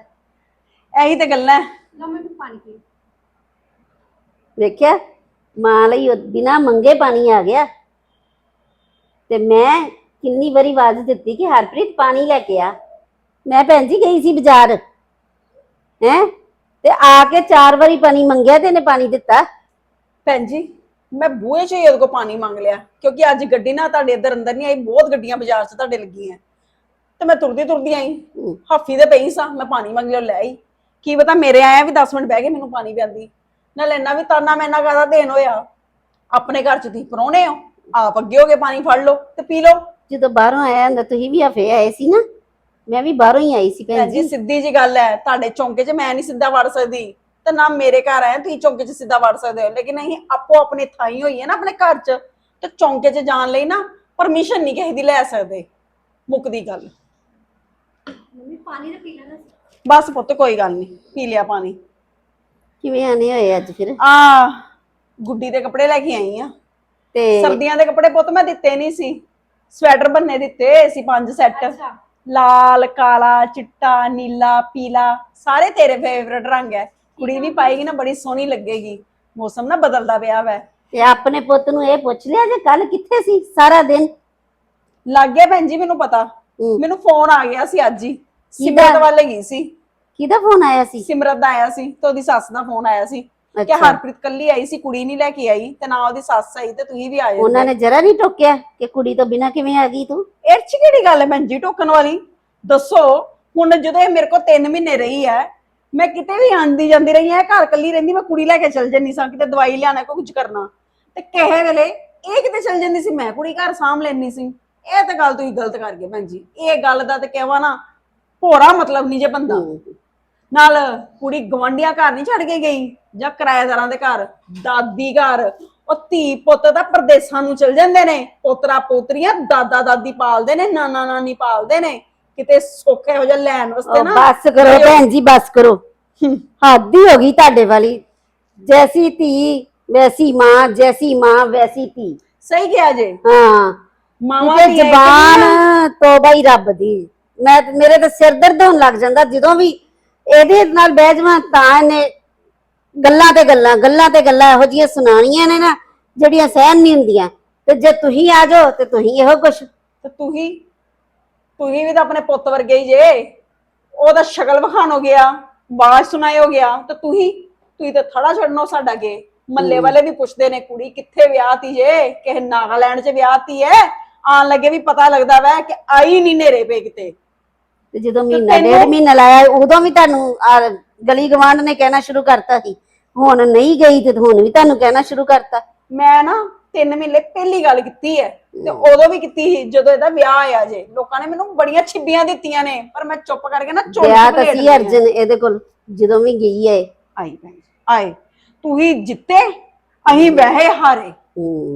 ਇਹੀ ਤੇ ਗੱਲ ਹੈ। ਲਓ ਮੈਂ ਵੀ ਪਾਣੀ ਪੀ ਵੇਖਿਆ ਮਾਂ ਲਈ ਉਹ ਬਿਨਾ ਮੰਗੇ ਪਾਣੀ ਆ ਗਿਆ। ਤੇ ਮੈਂ ਕਿੰਨੀ ਵਾਰੀ ਆਵਾਜ਼ ਦਿੱਤੀ ਕਿ ਹਰਪ੍ਰੀਤ ਪਾਣੀ ਲੈ ਕੇ ਆ। ਮੈਂ ਭੈਣ ਜੀ ਗਈ ਸੀ ਬਾਜ਼ਾਰ। ਹੈ ਤੇ ਆ ਕੇ ਚਾਰ ਵਾਰੀ ਪਾਣੀ ਮੰਗਿਆ ਤੇ ਇਹਨੇ ਪਾਣੀ ਦਿੱਤਾ? ਭੈਣ ਜੀ ਮੈਂ ਬੂਹੇ 'ਚ ਹੀ ਉਹਦੇ ਕੋ ਪਾਣੀ ਮੰਗ ਲਿਆ ਕਿਉਂਕਿ ਅੱਜ ਗੱਡੀ ਨਾ ਤੁਹਾਡੇ ਇੱਧਰ ਅੰਦਰ ਨਹੀਂ ਆਈ ਬਹੁਤ ਗੱਡੀਆਂ ਬਾਜ਼ਾਰ 'ਚ ਤੁਹਾਡੇ ਲੱਗੀਆਂ। ਤੇ ਮੈਂ ਤੁਰਦੀ ਤੁਰਦੀ ਆਈ। ਹਫੀ ਦੇ ਪਈ ਸਾਂ ਮੈਂ ਪਾਣੀ ਮੰਗ ਲਿਆ ਲੈ ਆਈ। ਕੀ ਪਤਾ ਮੇਰੇ ਆਇਆ ਵੀ 10 ਮਿੰਟ ਬਹਿ ਕੇ ਮੈਨੂੰ ਪਾਣੀ ਪਿਆਂਦੀ। ਨਾਲ ਇੰਨਾ ਵੀ ਤਾਨਾ ਮੈਨਾ ਕਾਹਦਾ ਦੇਣ ਹੋਇਆ? ਆਪਣੇ ਘਰ 'ਚ ਤੁਸੀਂ ਪਰੋਣੇ ਹੋ ਆਪ ਅੱਗੇ ਹੋ ਕੇ ਪਾਣੀ ਫੜ ਲਓ ਤੇ ਪੀ ਲਓ। ਜਦੋਂ ਬਾਹਰੋਂ ਆਇਆ ਹੁੰਦਾ ਤੁਸੀਂ ਵੀ ਹਫੇ ਆਏ ਸੀ ਨਾ? ਮੈਂ ਵੀ ਬਾਹਰੋਂ ਹੀ ਆਈ ਸੀ ਭੈਣ ਭੈਣ ਜੀ ਜੀ। ਸਿੱਧੀ ਜੀ ਗੱਲ ਹੈ ਤੁਹਾਡੇ ਚੌਂਕੇ 'ਚ ਮੈਂ ਨਹੀਂ ਸਿੱਧਾ ਵੜ ਸਕਦੀ। ਤੇ ਨਾ ਮੇਰੇ ਘਰ ਆਏ ਤੁਸੀਂ ਚੌਂਕੇ 'ਚ ਸਿੱਧਾ ਵੜ ਸਕਦੇ ਹੋ। ਲੇਕਿਨ ਅਸੀਂ ਆਪੋ ਆਪਣੀ ਥਾਈ ਹੋਈ ਹੈ ਨਾ ਆਪਣੇ ਘਰ 'ਚ ਤੇ ਚੌਂਕੇ 'ਚ ਜਾਣ ਲਈ ਨਾ ਪਰਮਿਸ਼ਨ ਨਹੀਂ ਕਿਸੇ ਦੀ ਲੈ ਸਕਦੇ। ਮੁੱਕਦੀ ਗੱਲ। ਮੰਮੀ ਪਾਣੀ ਤਾਂ ਪੀ ਲੈਣਾ ਬਸ ਪੁੱਤ ਕੋਈ ਗੱਲ ਨਹੀਂ ਪੀ ਲਿਆ ਪਾਣੀ। ਕਿਵੇਂ ਆਨੇ ਹੋਏ ਅੱਜ ਫਿਰ? ਆ ਗੁੱਡੀ ਦੇ ਕੱਪੜੇ ਲੈ ਕੇ ਆਈ ਆ ਤੇ ਸਰਦੀਆਂ ਦੇ ਕੱਪੜੇ ਪੁੱਤ ਮੈਂ ਦਿੱਤੇ ਨਹੀਂ ਸੀ। ਸਵੈਟਰ ਬੰਨੇ ਦਿੱਤੇ ਸੀ ਪੰਜ ਸੈੱਟ। ਲਾਲ ਕਾਲਾ ਚਿੱਟਾ ਨੀਲਾ ਪੀਲਾ ਸਾਰੇ ਤੇਰੇ ਫੇਵਰਟ ਰੰਗ ਹੈ ਕੁੜੀ ਵੀ ਪਾਏਗੀ ਨਾ ਬੜੀ ਸੋਹਣੀ ਲੱਗੇਗੀ। ਮੌਸਮ ਨਾ ਬਦਲਦਾ ਪਿਆ ਵੈ। ਤੇ ਆਪਣੇ ਪੁੱਤ ਨੂੰ ਇਹ ਪੁੱਛ ਲਿਆ ਜੇ ਕੱਲ ਕਿੱਥੇ ਸੀ ਸਾਰਾ ਦਿਨ? ਲੱਗ ਗਿਆ ਭੈਣ ਜੀ ਮੈਨੂੰ ਪਤਾ। ਹੂੰ। ਮੈਨੂੰ ਫੋਨ ਆ ਗਿਆ ਸੀ ਅੱਜ ਹੀ? ਸਿਮਰਤ ਵੱਲ ਗਈ ਸੀ। ਕਿਹਦਾ ਫੋਨ ਆਇਆ ਸੀ? ਸਿਮਰਤ ਦਾ ਆਇਆ ਸੀ ਤੇ ਉਹਦੀ ਸੱਸ ਦਾ ਫੋਨ ਆਇਆ ਸੀ। ਕਿ ਅੱਛਾ। ਹਰਪ੍ਰੀਤ ਕੱਲੀ ਆਈ ਸੀ ਕੁੜੀ ਨਹੀਂ ਲੈ ਕੇ ਆਈ ਤੇ ਨਾ ਉਹਦੀ ਸੱਸ ਆਈ ਤੇ ਤੁਸੀਂ ਵੀ ਆਏ ਉਹਨਾਂ ਨੇ ਜਰਾ ਨਹੀਂ ਟੋਕਿਆ ਕਿ ਕੁੜੀ ਤੋਂ ਬਿਨਾ ਕਿਵੇਂ ਆ ਗਈ ਤੂੰ? ਇਹ ਚ ਕਿਹੜੀ ਗੱਲ ਹੈ ਭੈਣ ਜੀ ਟੋਕਣ ਵਾਲੀ? ਦੱਸੋ ਹੁਣ ਜਦੋਂ ਇਹ ਮੇਰੇ ਕੋਲ 3 ਮਹੀਨੇ ਰਹੀ ਹੈ ਮੈਂ ਕਿਤੇ ਵੀ ਆਂਦੀ ਜਾਂਦੀ ਰਹੀ ਹਾਂ ਘਰ ਕੱਲੀ ਰਹਿੰਦੀ ਮੈਂ ਕੁੜੀ ਲੈ ਕੇ ਚਲ ਜੰਨੀ ਸਾਂ ਕਿਤੇ ਦਵਾਈ ਲਿਆਣਾ ਕੋਈ ਕੁਝ ਕਰਨਾ। ਤੇ ਕਿਸੇ ਵੇਲੇ ਇਹ ਕਿਤੇ ਚਲ ਜਾਂਦੀ ਸੀ ਮੈਂ ਕੁੜੀ ਘਰ ਸਾਂਭ ਲੈਣੀ ਸੀ। ਇਹ ਤਾਂ ਗੱਲ ਤੁਸੀਂ ਗਲਤ ਕਰ ਗਏ ਭੈਣ ਜੀ। ਇਹ ਗੱਲ ਦਾ ਤੇ ਕਹਿਵਾ ਨਾ ਭੋਰਾ ਮਤਲਬ ਨਹੀਂ ਜੇ ਬੰਦਾ। ਨਾਲ ਕੁੜੀ ਗਵੰਡੀਆਂ ਘਰ ਨਹੀਂ ਛੱਡ ਕੇ ਗਈ ਜਾਂ ਕਿਰਾਏਦਾਰਾਂ ਦੇ ਘਰ ਦਾਦੀ ਘਰ ਉਹ ਧੀ ਪੁੱਤ ਦਾ ਪਰਦੇਸਾਂ ਨੂੰ ਚਲ ਜਾਂਦੇ ਨੇ ਪੋਤਰਾ ਪੋਤਰੀਆਂ ਦਾਦਾ ਦਾਦੀ ਪਾਲਦੇ ਨੇ ਨਾਨਾ ਨਾਨੀ ਪਾਲਦੇ ਨੇ ਕਿਤੇ ਸੁੱਖ ਇਹੋ ਜਿਹਾ ਲੈਣ ਵਾਸਤੇ ਨਾ ਬਸ ਕਰੋ ਭੈਣ ਜੀ ਬਸ ਕਰੋ। ਹੱਦ ਹੀ ਹੋ ਗਈ ਤੁਹਾਡੇ ਵਾਲੀ। ਜੈਸੀ ਧੀ ਵੈਸੀ ਮਾਂ ਜੈਸੀ ਮਾਂ ਵੈਸੀ ਧੀ। ਸਹੀ ਕਿਹਾ ਜੇ। ਹਾਂ। ਮਾਵਾਂ ਤੇ ਦੀਆਂ ਜ਼ਬਾਨ ਤੋਬਾ ਹੀ ਰੱਬ ਦੀ। ਮੈਂ ਮੇਰੇ ਤਾਂ ਸਿਰ ਦਰਦ ਹੋਣ ਲੱਗ ਜਾਂਦਾ ਜਦੋਂ ਵੀ ਇਹਦੇ ਨਾਲ ਬਹਿ ਜਾਵਾਂ ਤਾਂ ਇਹਨੇ ਗੱਲਾਂ ਤੇ ਗੱਲਾਂ ਗੱਲਾਂ ਤੇ ਗੱਲਾਂ ਇਹੋ ਜਿਹੀਆਂ ਸੁਣਾਣੀਆਂ ਨੇ ਨਾ ਜਿਹੜੀਆਂ ਸਹਿਨ ਨਹੀਂ ਹੁੰਦੀਆਂ। ਤੇ ਜੇ ਤੁਸੀਂ ਆ ਜਾਓ ਤੇ ਤੁਸੀਂ ਇਹੋ ਕੁਛ। ਤੇ ਤੁਸੀਂ ਤੁਸੀਂ ਵੀ ਤਾਂ ਆਪਣੇ ਪੁੱਤ ਵਰਗੇ ਹੀ ਜੇ। ਉਹਦਾ ਸ਼ਕਲ ਵਿਖਾਣ ਹੋ ਗਿਆ ਬਾਤ ਸੁਣਾਏ ਹੋ ਗਿਆ। ਤੇ ਤੁਸੀਂ ਤੁਸੀਂ ਤਾਂ ਥੜਾ ਛੱਡਣੋ ਸਾਡਾ ਕੇ ਮੱਲੇ ਵਾਲੇ ਵੀ ਪੁੱਛਦੇ ਨੇ ਕੁੜੀ ਕਿੱਥੇ ਵਿਆਹਤੀ ਜੇ? ਕਿਸੇ ਨਾਗਾਲੈਂਡ 'ਚ ਵਿਆਹਤੀ ਐ? ਆਣ ਲੱਗੇ ਵੀ ਪਤਾ ਲੱਗਦਾ ਵੈ ਕਿ ਆਈ ਨਹੀਂ ਨੇਰੇ ਪੇ ਕਿਤੇ। ਤੇ ਜਦੋਂ ਮਹੀਨਾ ਤੈਨੂੰ- ਡੇਢ ਮਹੀਨਾ ਲਾਇਆ ਉਦੋਂ ਵੀ ਤੁਹਾਨੂੰ ਆਹ ਗਲੀ ਗਵਾਂਢ ਨੇ ਕਹਿਣਾ ਸ਼ੁਰੂ ਕਰਤਾ ਸੀ। ਹੁਣ ਨਹੀਂ ਗਈ ਤੇ ਹੁਣ ਵੀ ਤੁਹਾਨੂੰ ਕਹਿਣਾ ਸ਼ੁਰੂ ਕਰਤਾ। ਮੈਂ ਨਾ 3 ਮਹੀਨੇ ਪਹਿਲੀ ਗੱਲ ਕੀਤੀ ਹੈ ਤੇ ਉਦੋਂ ਵੀ ਕੀਤੀ ਸੀ ਜਦੋਂ ਇਹਦਾ ਵਿਆਹ ਆਇਆ ਜੇ। ਲੋਕਾਂ ਨੇ ਮੈਨੂੰ ਬੜੀਆਂ ਛਿੱਬੀਆਂ ਦਿੱਤੀਆਂ ਨੇ ਪਰ ਮੈਂ ਚੁੱਪ ਕਰਕੇ ਨਾ ਚੁੱਪ ਵਿਆਹ ਤਾਂ ਸੀ ਅਰਜਨ ਇਹਦੇ ਕੋਲ ਜਦੋਂ ਵੀ ਗਈ ਹੈ ਆਈ ਭੈਣ ਜੀ, ਆਏ। ਤੂੰ ਹੀ ਜਿੱਤੇ ਅਸੀਂ ਵਹਿ ਹਾਰੇ।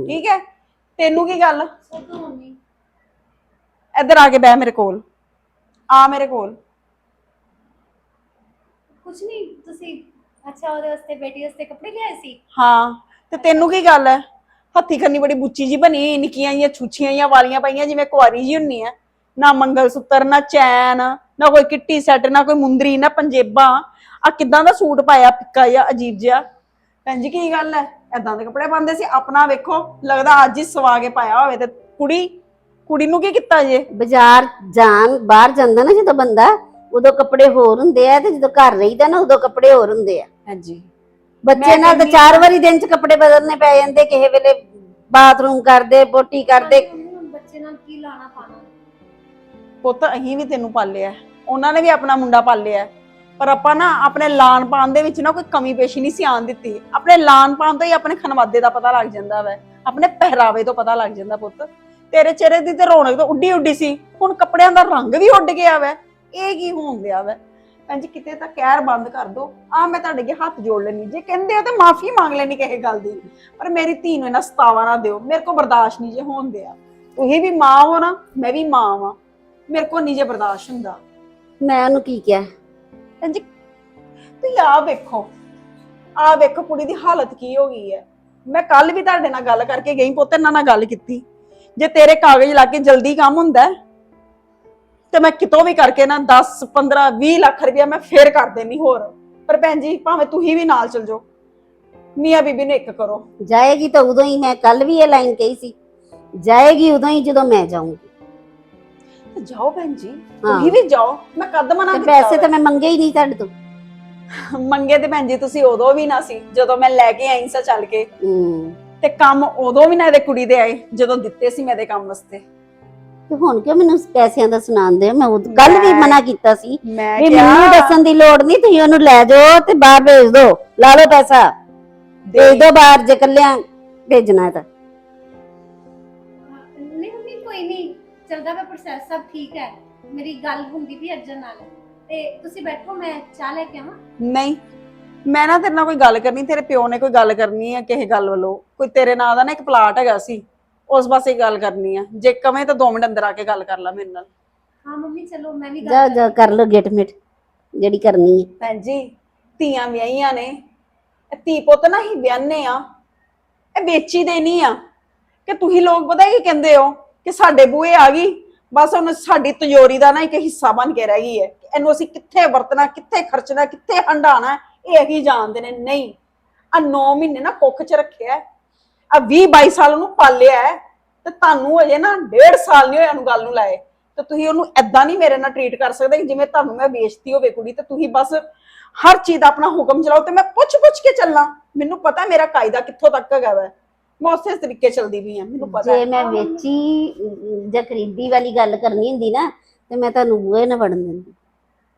ਠੀਕ ਹੈ ਤੈਨੂੰ ਕੀ ਗੱਲ? ਮੰਮੀ। ਇੱਧਰ ਆ ਕੇ ਬਹਿ ਮੇਰੇ ਕੋਲ। ਆ ਮੇਰੇ ਕੋਲ। ਕੁਝ ਨਹੀਂ ਤੁਸੀਂ ਅੱਛਾ ਉਹਦੇ ਵਾਸਤੇ ਬੇਟੀ ਵਾਸਤੇ ਕੱਪੜੇ ਲਿਆਏ ਸੀ? ਹਾਂ ਤੇ ਤੈਨੂੰ ਕੀ ਗੱਲ ਹੈ ਹੱਥੀ ਖੰਨੀ ਬੜੀ ਬੁੱਚੀ ਜੀ ਬਣੀ ਨਿੱਕੀਆਂ ਜੀਆਂ ਛੁੱਛੀਆਂ ਜਾਂ ਵਾਲੀਆਂ ਪਈਆਂ ਜਿਵੇਂ ਕੁਆਰੀ ਜੀ ਹੁੰਨੀ ਹੈ ਨਾ ਮੰਗਲ ਸੂਤਰ ਨਾ ਚੈਨ ਨਾ ਕੋਈ ਕਿੱਟੀ ਸੈੱਟ ਨਾ ਕੋਈ ਮੁੰਦਰੀ ਨਾ ਪੰਜੇਬਾਂ। ਆ ਕਿਦਾਂ ਦਾ ਸੂਟ ਪਾਇਆ ਫਿੱਕਾ ਜਿਹਾ ਅਜੀਬ ਜਿਹਾ। ਭੈਣ ਜੀ ਕੀ ਗੱਲ ਹੈ ਐਦਾਂ ਦੇ ਕੱਪੜੇ ਪਾਉਂਦੇ ਸੀ? ਆਪਣਾ ਵੇਖੋ ਲੱਗਦਾ ਅੱਜ ਹੀ ਸਵਾ ਕੇ ਪਾਇਆ ਹੋਵੇ ਤੇ ਕੁੜੀ ਕੁੜੀ ਨੂੰ ਕੀ ਕੀਤਾ ਜੇ? ਬਾਜ਼ਾਰ ਜਾਣ ਬਾਹਰ ਜਾਂਦਾ ਨਾ ਜਦੋਂ ਬੰਦਾ ਉਦੋਂ ਕੱਪੜੇ ਹੋਰ ਹੁੰਦੇ ਆ ਤੇ ਜਦੋਂ ਘਰ ਰਹੀਦਾ ਨਾ ਉਦੋਂ ਕੱਪੜੇ ਹੋਰ ਹੁੰਦੇ ਆ। ਹਾਂਜੀ। ਬੱਚੇ ਨਾਲ ਤਾਂ ਚਾਰ ਵਾਰੀ ਦਿਨ ਚ ਕੱਪੜੇ ਬਦਲਨੇ ਪੈ ਜਾਂਦੇ ਕਿਸੇ ਵੇਲੇ ਬਾਥਰੂਮ ਕਰਦੇ ਪੋਟੀ ਕਰਦੇ। ਮੰਮੀ ਹੁਣ ਬੱਚੇ ਨਾਲ ਕੀ ਲਾਣਾ ਪਾਣਾ? ਪੁੱਤ ਅਸੀਂ ਵੀ ਤੈਨੂੰ ਪਾਲਿਆ ਉਹਨਾਂ ਨੇ ਵੀ ਆਪਣਾ ਮੁੰਡਾ ਪਾਲਿਆ ਪਰ ਆਪਾਂ ਨਾ ਆਪਣੇ ਲਾਨ ਪਾਣ ਦੇ ਵਿੱਚ ਨਾ ਕੋਈ ਕਮੀ ਪੇਸ਼ੀ ਨਹੀਂ ਸੀ ਆਣ ਦਿੱਤੀ। ਆਪਣੇ ਲਾਨ ਪਾਣ ਤੋਂ ਹੀ ਆਪਣੇ ਖਨਵਾਦੇ ਦਾ ਪਤਾ ਲੱਗ ਜਾਂਦਾ ਵੈ। ਆਪਣੇ ਪਹਿਰਾਵੇ ਤੋਂ ਪਤਾ ਲੱਗ ਜਾਂਦਾ ਪੁੱਤ। ਤੇਰੇ ਚਿਹਰੇ ਦੀ ਤੇ ਰੌਣਕ ਤਾਂ ਉੱਡੀ ਉੱਡੀ ਸੀ। ਹੁਣ ਕੱਪੜਿਆਂ ਦਾ ਰੰਗ ਵੀ ਉੱਡ ਗਿਆ ਵੈ। ਇਹ ਕੀ ਹੋਣ ਦਿਆ ਵੈ? ਭੈਣ ਜੀ ਕਿਤੇ ਤਾਂ ਕਹਿਰ ਬੰਦ ਕਰ ਦੋ। ਆ ਮੈਂ ਤੁਹਾਡੇ ਅੱਗੇ ਹੱਥ ਜੋੜ ਲੈਣੀ ਜੇ ਕਹਿੰਦੇ ਹੋ ਤੇ ਮਾਫੀ ਮੰਗ ਲੈਣੀ ਕਿਸੇ ਗੱਲ ਦੀ। ਪਰ ਮੇਰੀ ਧੀ ਨੂੰ ਇਹਨਾਂ ਸਤਾਵਾ ਨਾ ਦਿਓ। ਮੇਰੇ ਕੋ ਬਰਦਾਸ਼ਤ ਨਹੀਂ ਜੇ ਹੋਣ ਦਿਆ। ਤੁਸੀਂ ਵੀ ਮਾਂ ਹੋ ਨਾ ਮੈਂ ਵੀ ਮਾਂ ਵਾਂ। ਮੇਰੇ ਕੋ ਨਹੀਂ ਜੇ ਬਰਦਾਸ਼ਤ ਹੁੰਦਾ। ਮੈਂ ਉਹਨੂੰ ਕੀ ਕਿਹਾ? ਭੈਣ ਜੀ ਤੁਸੀਂ ਆ ਵੇਖੋ। ਆ ਵੇਖੋ ਕੁੜੀ ਦੀ ਹਾਲਤ ਕੀ ਹੋ ਗਈ ਹੈ। ਮੈਂ ਕੱਲ ਵੀ ਤੁਹਾਡੇ ਨਾਲ ਗੱਲ ਕਰਕੇ ਗਈ ਪੁੱਤ ਇਹਨਾਂ ਨਾਲ ਗੱਲ ਕੀਤੀ। ਜੇ ਤੇਰੇ ਕਾਗਜ਼ ਲਾ ਕੇ ਜਲਦੀ ਕੰਮ ਹੁੰਦਾ ਹੈ, ਤੇ ਮੈਂ ਕਿਤੋਂ ਵੀ ਕਰਕੇ ਨਾ 10 15 20 ਲੱਖ ਰੁਪਇਆ ਮੈਂ ਫੇਰ ਕਰ ਦੇਣੀ ਹੋਰ। ਪਰ ਭੈਣ ਜੀ ਭਾਵੇਂ ਤੁਸੀਂ ਵੀ ਨਾਲ ਚਲ ਜਾਓ ਮੀਆਂ ਬੀਬੀ ਨੇ ਇੱਕ ਕਰੋ। ਜਾਏਗੀ ਤਾਂ ਉਦੋਂ ਹੀ ਮੈਂ ਕੱਲ ਵੀ ਇਹ ਲਾਈਨ ਕਹੀ ਸੀ। ਜਾਏਗੀ ਉਦੋਂ ਹੀ ਜਦੋਂ ਮੈਂ ਜਾਊਂਗੀ। ਤੇ ਜਾਓ ਭੈਣ ਜੀ। ਤੁਸੀਂ ਵੀ ਜਾਓ ਮੈਂ ਕਦ ਮਨਾ ਤੇ ਕੀਤਾ ਪੈਸੇ? ਤਾਂ ਮੈਂ ਮੰਗੇ ਹੀ ਨਹੀਂ ਤੁਹਾਡੇ ਤੋਂ। ਮੰਗੇ ਤੇ ਭੈਣ ਜੀ ਤੁਸੀਂ ਉਦੋਂ ਵੀ ਨਾ ਸੀ ਜਦੋਂ ਮੈਂ ਲੈ ਕੇ ਆਈ ਸਾਂ ਚੱਲ ਕੇ। ਹੂੰ। ਤੇ ਕੰਮ ਉਦੋਂ ਵੀ ਨਾ ਇਹਦੇ ਕੁੜੀ ਦੇ ਆਏ ਜਦੋਂ ਦਿੱਤੇ ਸੀ ਮੈਂ ਇਹਦੇ ਕੰਮ ਵਾਸਤੇ। ਤੇ ਹੁਣ ਕਿਉਂ ਮੈਨੂੰ ਪੈਸਿਆਂ ਦਾ ਸੁਣਾਉਂਦੇ ਹੋ ਮੈਂ ਕੱਲ ਵੀ ਮੈਂ- ਮਨਾ ਕੀਤਾ ਸੀ ਮੈਂ ਵੀ ਮੈਨੂੰ ਦੱਸਣ ਦੀ ਲੋੜ ਨਹੀਂ ਤੁਸੀਂ ਉਹਨੂੰ ਲੈ ਜਾਓ ਤੇ ਬਾਹਰ ਭੇਜ ਦਿਓ ਲਾ ਲਓ ਪੈਸਾ। ਭੇਜ ਦਿਓ ਬਾਹਰ ਜੇ ਕੱਲਿਆਂ ਭੇਜਣਾ ਹੈ ਤਾਂ। ਨਹੀਂ ਮੰਮੀ ਕੋਈ ਨਹੀਂ। ਚੱਲਦਾ ਪਿਆ ਪ੍ਰੋਸੈਸ ਸਭ ਠੀਕ ਹੈ। ਮੇਰੀ ਗੱਲ ਹੁੰਦੀ ਵੀ ਅਰਜਨ ਨਾਲ। ਤੇ ਤੁਸੀਂ ਬੈਠੋ ਮੈਂ ਚਾਹ ਲੈ ਕੇ ਆਵਾਂ। ਨਹੀਂ ਮੈਂ ਨਾ ਤੇਰੇ ਨਾਲ ਕੋਈ ਗੱਲ ਕਰਨੀ ਤੇਰੇ ਪਿਓ ਨੇ ਕੋਈ ਗੱਲ ਕਰਨੀ ਹੈ ਕਿਸੇ ਗੱਲ ਵੱਲੋਂ। ਕੋਈ ਤੇਰੇ ਨਾਂ ਦਾ ਨਾ ਇੱਕ ਪਲਾਟ ਹੈਗਾ ਸੀ ਉਸ ਪਾਸੇ ਗੱਲ ਕਰਨੀ ਆ। ਜੇ ਕਵੇਂ ਤਾਂ 2 ਮਿੰਟ ਅੰਦਰ ਆ ਕੇ ਗੱਲ ਕਰ ਲੈ ਮੇਰੇ ਨਾਲ। ਹਾਂ ਮੰਮੀ ਚਲੋ ਮੈਂ ਵੀ ਜਾ ਗੱਲ ਜਾ ਕਰ ਲਓ ਗਿਟ ਮਿਟ ਜਿਹੜੀ ਕਰਨੀ ਹੈ ਭੈਣ ਜੀ ਧੀਆਂ ਵਿਆਹੀਆਂ ਨੇ। ਇਹ ਧੀ ਪੁੱਤ ਨਾ ਹੀ ਵਿਆਹਨੇ ਆ। ਇਹ ਵੇਚੀ ਦੇ ਨਹੀਂ ਆ। ਕਿ ਤੁਸੀਂ ਲੋਕ ਪਤਾ ਕੀ ਕਹਿੰਦੇ ਹੋ? ਕਿ ਸਾਡੇ ਬੂਏ ਆ ਗਈ। ਬਸ ਹੁਣ ਸਾਡੀ ਤਿਜੋਰੀ ਦਾ ਨਾ ਇੱਕ ਹਿੱਸਾ ਬਣ ਕੇ ਰਹਿ ਗਈ ਹੈ। ਕਿ ਇਹਨੂੰ ਅਸੀਂ ਕਿੱਥੇ ਵਰਤਣਾ ਕਿੱਥੇ ਖਰਚਣਾ ਕਿੱਥੇ ਹੰਡਾਣਾ ਇਹ ਹੀ ਜਾਣਦੇ ਨੇ ਨਹੀਂ। ਆ 9 ਮਹੀਨੇ ਨਾ ਕੁੱਖ 'ਚ ਰੱਖਿਆ ਆ 20 22 ਸਾਲ ਉਹਨੂੰ ਪਾਲਿਆ ਹੈ, ਤੇ ਤੁਹਾਨੂੰ ਅਜੇ ਨਾ 1.5 ਸਾਲ ਨਹੀਂ ਹੋਇਆ ਉਹਨੂੰ ਗੱਲ ਨੂੰ ਲਾਏ। ਤੇ ਤੁਸੀਂ ਉਹਨੂੰ ਐਦਾਂ ਨਹੀਂ ਮੇਰੇ ਨਾਲ ਟਰੀਟ ਕਰ ਸਕਦੇ ਕਿ ਜਿਵੇਂ ਤੁਹਾਨੂੰ ਮੈਂ ਵੇਚਤੀ ਹੋਵੇ ਕੁੜੀ ਤੇ ਤੁਸੀਂ ਬਸ ਹਰ ਚੀਜ਼ ਦਾ ਆਪਣਾ ਹੁਕਮ ਚਲਾਓ ਤੇ ਮੈਂ ਪੁੱਛ ਪੁੱਛ ਕੇ ਚੱਲਾਂ। ਮੈਨੂੰ ਪਤਾ ਮੇਰਾ ਕਾਇਦਾ ਕਿੱਥੋਂ ਤੱਕ ਹੈਗਾ ਵੈ। ਮੈਂ ਉਸੇ ਤਰੀਕੇ ਚੱਲਦੀ ਵੀ ਆ ਮੈਨੂੰ ਪਤਾ ਜੇ ਮੈਂ ਵੇਚੀ ਜਾਂ ਖਰੀਦੀ ਵਾਲੀ ਗੱਲ ਕਰਨੀ ਹੁੰਦੀ ਨਾ ਤੇ ਮੈਂ ਤੁਹਾਨੂੰ ਬੂਹੇ ਨਾ ਵੜਨ ਦਿੰਦੀ।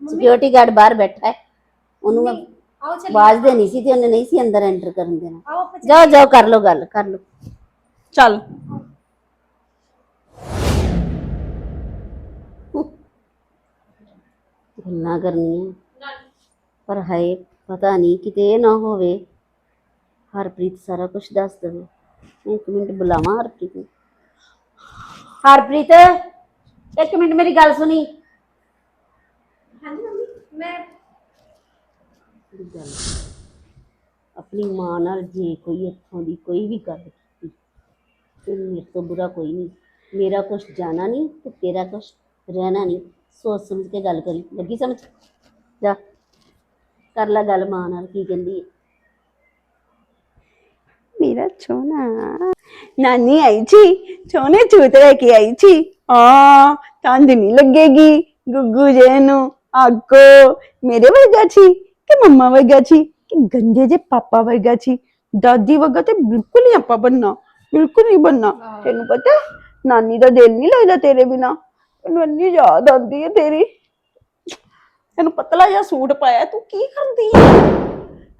ਸਿਕਿਉਰਿਟੀ ਗਾਰਡ ਬਾਹਰ ਬੈਠਾ ਹੈ। ਉਹਨੂੰ ਮੈਂ ਆਵਾਜ਼ ਦੇਣੀ ਸੀ ਤੇ ਉਹਨੇ ਨਹੀਂ ਸੀ ਅੰਦਰ ਐਂਟਰ ਕਰਨ ਦੇਣਾ ਆਓ ਆਪਾਂ ਜਾਓ ਜਾਓ ਕਰ ਲਓ ਗੱਲ ਕਰ ਲਓ ਚੱਲ ਗੱਲਾਂ ਕਰਨੀਆਂ ਪਰ ਹੈ ਪਤਾ ਨਹੀਂ ਕਿਤੇ ਇਹ ਨਾ ਹੋਵੇ ਹਰਪ੍ਰੀਤ ਸਾਰਾ ਕੁਝ ਦੱਸ ਦੇਵੇ ਇੱਕ ਮਿੰਟ ਬੁਲਾਵਾਂ ਹਰਪ੍ਰੀਤ ਨੂੰ ਹਰਪ੍ਰੀਤ ਇੱਕ ਮਿੰਟ ਮੇਰੀ ਗੱਲ ਸੁਣੀ ਹਾਂਜੀ ਮੰਮੀ ਮੈਂ ਦੀ ਗੱਲ। ਆਪਣੀ ਮਾਂ ਨਾਲ ਜੇ ਕੋਈ ਇੱਥੋਂ ਦੀ ਕੋਈ ਵੀ ਗੱਲ ਕੀਤੀ ਤੇ ਮੇਰੇ ਤੋਂ ਬੁਰਾ ਕੋਈ ਨਹੀਂ। ਮੇਰਾ ਕੁਝ ਜਾਣਾ ਨਹੀਂ ਤੇ ਤੇਰਾ ਕੁਝ ਰਹਿਣਾ ਨਹੀਂ। ਸੋਚ ਸਮਝ ਕੇ ਗੱਲ ਕਰੀ। ਲੱਗੀ ਸਮਝ? ਜਾ। ਕਰ ਲੈ ਗੱਲ ਮਾਂ ਨਾਲ, ਕੀ ਕਹਿੰਦੀ ਮੇਰਾ ਛੋਨਾ। ਨਾਨੀ ਆਈ ਜੀ ਛੋਨੇ ਚੂਤ ਲੈ ਕੇ ਆਈ ਜੀ ਆ, ਤੰਦ ਨਹੀਂ ਲੱਗੇਗੀ। ਗੁੱਗੂ ਜੇ ਨੂੰ ਆਗੋ। ਮੇਰੇ ਵਰਗਾ ਜੀ ਕਿ ਮੰਮਾ ਵਰਗਾ ਜੀ ਕਿ ਗੰਦੇ ਜੇ ਪਾਪਾ ਵਰਗਾ ਜੀ ਦਾਦੀ ਵਰਗਾ ਤੇ ਬਿਲਕੁਲ ਨਹੀਂ ਆਪਾਂ ਬੰਨਾ ਬਿਲਕੁਲ ਨਹੀਂ ਬੰਨਾ। ਤੈਨੂੰ ਪਤਾ ਨਾਨੀ ਦਾ ਦਿਲ ਨਹੀਂ ਲੱਗਦਾ ਤੇਰੇ ਬਿਨਾ। ਮੈਨੂੰ ਇੰਨੀ ਯਾਦ ਆਉਂਦੀ ਹੈ ਤੇਰੀ। ਤੈਨੂੰ ਪਤਲਾ ਜਿਹਾ ਸੂਟ ਪਾਇਆ ਤੂੰ ਕੀ ਕਰਦੀ ਹੈ?